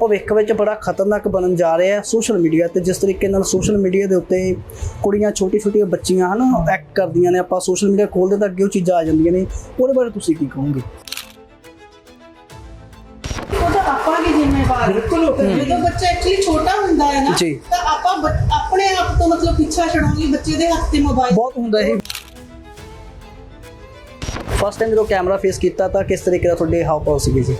ਭਵਿੱਖ ਵਿੱਚ ਬੜਾ ਖਤਰਨਾਕ ਬਣਨ ਜਾ ਰਿਹਾ ਹੈ ਸੋਸ਼ਲ ਮੀਡੀਆ ਤੇ ਜਿਸ ਤਰੀਕੇ ਨਾਲ ਸੋਸ਼ਲ ਮੀਡੀਆ ਦੇ ਉੱਤੇ ਕੁੜੀਆਂ ਛੋਟੀ ਛੋਟੀਆਂ ਬੱਚੀਆਂ ਹਨ ਐਕਟ ਕਰਦੀਆਂ ਨੇ ਆਪਾਂ ਸੋਸ਼ਲ ਮੀਡੀਆ ਖੋਲਦੇ ਤਾਂ ਅੱਗੇ ਉਹ ਚੀਜ਼ਾਂ ਆ ਜਾਂਦੀਆਂ ਨੇ। ਉਹਦੇ ਬਾਰੇ ਤੁਸੀਂ ਕੀ ਕਹੋਗੇ? ਉਹਦਾ ਆਪਾਂ ਕੀ ਜ਼ਿੰਮੇਵਾਰ ਹਾਂ। ਬਿਲਕੁਲ। ਉਹ ਤਾਂ ਜਦੋਂ ਬੱਚਾ ਐਕਚੁਅਲੀ ਛੋਟਾ ਹੁੰਦਾ ਹੈ ਨਾ ਜੀ। ਤਾਂ ਆਪਾਂ ਬ- ਆਪਣੇ ਆਪ ਤੋਂ ਮਤਲਬ ਪਿੱਛਾ ਛਡਾਉਣ ਲਈ ਬੱਚੇ ਦੇ ਹੱਥ ਤੇ ਮੋਬਾਈਲ ਬਹੁਤ ਹੁੰਦਾ ਇਹ। ਫਸਟ ਟਾਈਮ ਜਦੋਂ ਕੈਮਰਾ ਫੇਸ ਕੀਤਾ ਤਾਂ ਕਿਸ ਤਰੀਕੇ ਦਾ ਤੁਹਾਡੇ ਹਾਵ ਭਾਵ ਸੀਗੇ ਜੀ?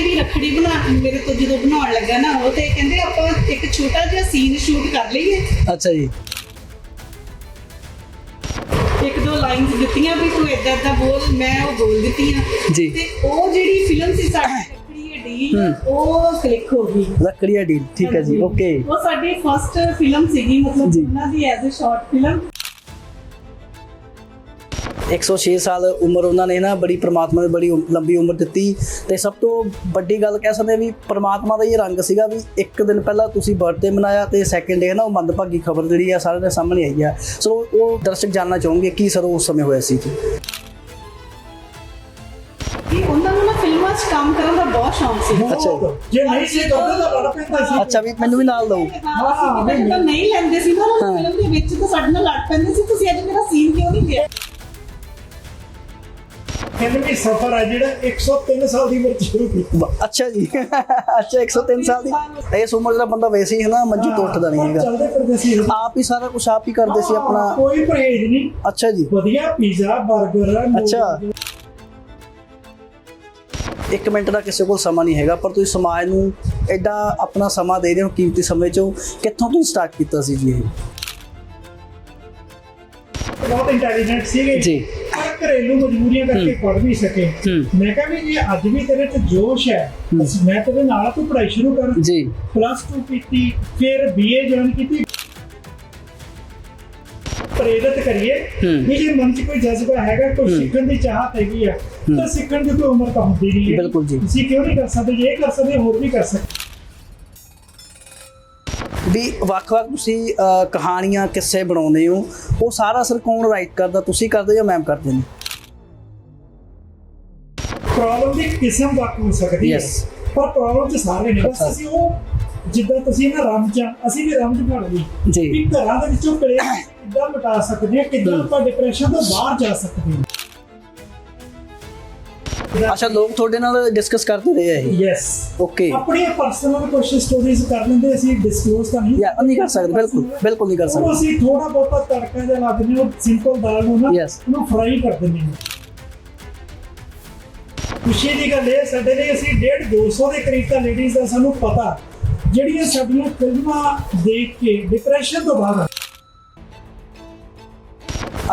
ਕਹਿੰਦੇ ਵੀ ਰੱਖੜੀ ਬਣਾ ਮੇਰੇ ਤੋਂ ਜਦੋਂ ਬਣਾਉਣ ਲੱਗਾ ਨਾ ਉਹ ਤੇ ਕਹਿੰਦੇ ਆਪਾਂ ਇੱਕ ਛੋਟਾ ਜਿਹਾ ਸੀਨ ਸ਼ੂਟ ਕਰ ਲਈਏ। ਅੱਛਾ ਜੀ। ਇੱਕ ਦੋ ਲਾਈਨਸ ਦਿੱਤੀਆਂ ਵੀ ਤੂੰ ਏਦਾਂ ਏਦਾਂ ਬੋਲ ਮੈਂ ਉਹ ਬੋਲ ਦਿੱਤੀਆਂ। ਜੀ। ਤੇ ਉਹ ਜਿਹੜੀ ਫਿਲਮ ਸੀ ਸਾਡੀ ਉਹ ਕਲਿੱਕ ਹੋ ਗਈ। ਲੱਕੜੀਆ ਡੀਲ ਠੀਕ ਹੈ ਜੀ ਓਕੇ ਉਹ ਸਾਡੀ ਫਸਟ ਫਿਲਮ ਸੀਗੀ ਮਤਲਬ ਜੀ। ਉਹਨਾਂ ਦੀ ਐਜ਼ ਅ ਸ਼ਾਰਟ ਫਿਲਮ 106 ਸਾਲ ਉਮਰ ਉਹਨਾਂ ਨੇ ਨਾ ਬੜੀ ਪ੍ਰਮਾਤਮਾ ਨੇ ਬੜੀ ਲੰਬੀ ਉਮਰ ਦਿੱਤੀ ਤੇ ਸਭ ਤੋਂ ਵੱਡੀ ਗੱਲ ਕਹਿ ਸਕਦੇ ਵੀ ਪ੍ਰਮਾਤਮਾ ਦਾ ਇਹ ਰੰਗ ਸੀਗਾ ਵੀ ਇੱਕ ਦਿਨ ਪਹਿਲਾਂ ਤੁਸੀਂ ਬਰਥਡੇ ਮਨਾਇਆ ਤੇ ਸੈਕਿੰਡ ਡੇ ਨਾ ਉਹ ਮੰਦਭਾਗੀ ਖਬਰ ਜਿਹੜੀ ਆ ਸਾਰਿਆਂ ਦੇ ਸਾਹਮਣੇ ਆਈ ਆ। ਸੋ ਉਹ ਦਰਸ਼ਕ ਜਾਨਣਾ ਚਾਹਣਗੇ ਕੀ ਸਰ ਉਸ ਸਮੇਂ ਹੋਇਆ ਸੀ ਜੀ ਕਿ ਉਹਨਾਂ ਨੂੰ ਨਾ ਫਿਲਮਾਂ 'ਚ ਕੰਮ ਕਰਨ ਦਾ ਬਹੁਤ ਸ਼ੌਂਕ ਸੀ। ਅੱਛਾ ਜੀ। ਜੇ ਨਹੀਂ ਸੀ ਕਰਦੇ ਤਾਂ ਲੜ ਪੈਂਦਾ ਸੀ। ਅੱਛਾ ਵੀ ਮੈਨੂੰ ਵੀ ਨਾਲ ਲਓ ਹਾਂ ਅਸੀਂ ਕਿਤੇ ਜਦੋਂ ਨਹੀਂ। ਲੈਂਦੇ ਸੀ ਨਾ ਹਾਂ। ਫਿਲਮ ਦੇ ਵਿੱਚ ਤਾਂ ਸਾਡੇ ਨਾਲ ਲੜ ਪੈਂਦੇ ਸੀ ਤੁਸੀਂ ਅੱਜ ਮੇਰਾ ਸੀਨ ਕਿਉਂ ਨਹੀਂ ਲਿਆ ਫਿਲਮੀ ਸਫਰ ਆ ਜਿਹੜਾ 103 ਸਾਲ ਦੀ ਉਮਰ 'ਚ ਸ਼ੁਰੂ ਕੀਤਾ। ਬ- ਅੱਛਾ ਜੀ। ਅੱਛਾ 103 ਸਾਲ ਦੀ। ਇਸ ਉਮਰ ਦਾ ਬੰਦਾ ਵੈਸੇ ਹੀ ਹੈ ਨਾ ਮੰਜੀ ਤੋਂ ਉੱਠਦਾ ਨਹੀਂ ਹੈਗਾ। ਚੱਲਦੇ ਫਿਰਦੇ ਸੀ। ਆਪ ਹੀ ਸਾਰਾ ਕੁਝ ਆਪ ਹੀ ਕਰਦੇ ਸੀ ਆਪਣਾ। ਕੋਈ ਪਰਹੇਜ਼ ਨਹੀਂ। ਅੱਛਾ ਜੀ। ਵਧੀਆ ਪੀਜ਼ਾ 버ਗਰ ਅੱਛਾ। ਇੱਕ ਮਿੰਟ ਦਾ ਕਿਸੇ ਕੋਲ ਸਮਾਂ ਨਹੀਂ ਹੈਗਾ ਪਰ ਤੁਸੀਂ ਸਮਾਜ ਨੂੰ ਐਡਾ ਆਪਣਾ ਸਮਾਂ ਦੇ ਰਹੇ ਹੋ ਕੀਮਤੀ ਸਮੇਂ ਚੋਂ ਕਿੱਥੋਂ ਤੁਸੀਂ ਸਟਾਰਟ ਕੀਤਾ ਸੀ ਜੀ ਇਹ? ਬਹੁਤ ਇੰਟੈਲੀਜੈਂਟ ਸੀਗੇ। ਜੀ। ਘਰੇਲੂ ਮਜਬੂਰੀਆਂ ਕਰਕੇ ਪੜ ਵੀ ਸਕੇ। ਮੈਂ ਕਿਹਾ ਵੀ ਜੇ ਅੱਜ ਵੀ ਤੇਰੇ 'ਚ ਜੋਸ਼ ਹੈ ਮੈਂ ਤੇਰੇ ਨਾਲ ਤੂੰ ਪੜ੍ਹਾਈ ਸ਼ੁਰੂ ਕਰ। ਜੀ। ਪਲੱਸ 2 ਕੀਤੀ ਫਿਰ ਬੀਏ ਜੁਆਇਨ ਕੀਤੀ। ਪ੍ਰੇਰਿਤ ਕਰੀਏ। ਵੀ ਜੇ ਮਨ 'ਚ ਕੋਈ ਜਜ਼ਬਾ ਹੈਗਾ ਕੋਈ ਸਿੱਖਣ ਦੀ ਚਾਹਤ ਹੈਗੀ ਆ ਤਾਂ ਸਿੱਖਣ ਦੀ ਕੋਈ ਉਮਰ ਤਾਂ ਹੁੰਦੀ ਨਹੀਂ ਹੈ। ਬਿਲਕੁਲ ਜੀ। ਤੁਸੀਂ ਕਿਉਂ ਨਹੀਂ ਕਰ ਸਕਦੇ? ਜੇ ਇਹ ਕਰ ਸਕਦੇ ਹੋਰ ਵੀ ਕਰ ਸਕਦੇ। ਵੀ ਵੱਖ-ਵੱਖ ਤੁਸੀਂ ਕਹਾਣੀਆਂ ਕਿੱਸੇ ਬਣਾਉਂਦੇ ਹੋ ਉਹ ਸਾਰਾ ਅਸਰ ਕੌਣ ਰਾਈਟ ਕਰਦਾ? ਤੁਸੀਂ ਕਰਦੇ ਜਾਂ ਮੈਮ ਕਰਦੇ ਨੇ? ਪ੍ਰੋਬਲਮ ਦੀ ਕਿਸਮ ਵੱਖ ਹੋ ਸਕਦੀ ਹੈ. ਪਰ ਪ੍ਰੋਬਲਮ ਚ ਸਾਰੇ ਨੇ। ਬਸ ਅਸੀਂ ਉਹ ਜਿੱਦਾਂ ਤੁਸੀਂ ਨਾ ਰਮਜ ਅਸੀਂ ਵੀ ਰਮਜ ਬਣ ਜੀ। ਵੀ ਘਰਾਂ ਦੇ ਵਿੱਚੋਂ ਕਲੇਸ਼ ਕਿੱਦਾਂ ਮਿਟਾ ਸਕਦੇ ਹਾਂ ਕਿੱਦਾਂ ਆਪਾਂ ਡਿਪਰੈਸ਼ਨ ਤੋਂ ਬਾਹਰ ਜਾ ਸਕਦੇ ਹਾਂ ਅੱਛਾ ਲੋਕ ਤੁਹਾਡੇ ਨਾਲ ਡਿਸਕਸ ਕਰਦੇ ਰਹੇ ਆ ਇਹ? ਯੈਸ ਓਕੇ ਆਪਣੀਆਂ ਪਰਸਨਲ ਕੁਝ ਸਟੋਰੀਜ਼ ਕਰ ਲੈਂਦੇ ਅਸੀਂ ਡਿਸਕਲੋਜ਼ ਤਾਂ ਨਹੀਂ ਯਾ ਨਹੀਂ ਕਰ ਸਕਦੇ ਬਿਲਕੁਲ ਬਿਲਕੁਲ ਨਹੀਂ ਕਰ ਉਹ ਸਕਦੇ। ਅਸੀਂ ਥੋੜਾ ਬਹੁਤਾ ਤੜਕਾ ਜਿਹਾ ਲਾ ਦਿੰਦੇ ਉਹ ਸਿੰਪਲ ਦਾਲ ਨੂੰ ਨਾ. ਉਹਨੂੰ ਫਰਾਈ ਕਰ ਦਿੰਦੇ ਹਾਂ। ਖੁਸ਼ੀ ਦੀ ਗੱਲ ਇਹ ਸਾਡੇ ਲਈ ਅਸੀਂ 1.5 200 ਦੇ ਕਰੀਬ ਤਾਂ ਲੇਡੀਜ਼ ਦਾ ਸਾਨੂੰ ਪਤਾ ਜਿਹੜੀਆਂ ਸਾਡੀਆਂ ਫਿਲਮਾਂ ਦੇਖ ਕੇ ਡਿਪਰੈਸ਼ਨ ਤੋਂ ਬਾਹਰ ਆ।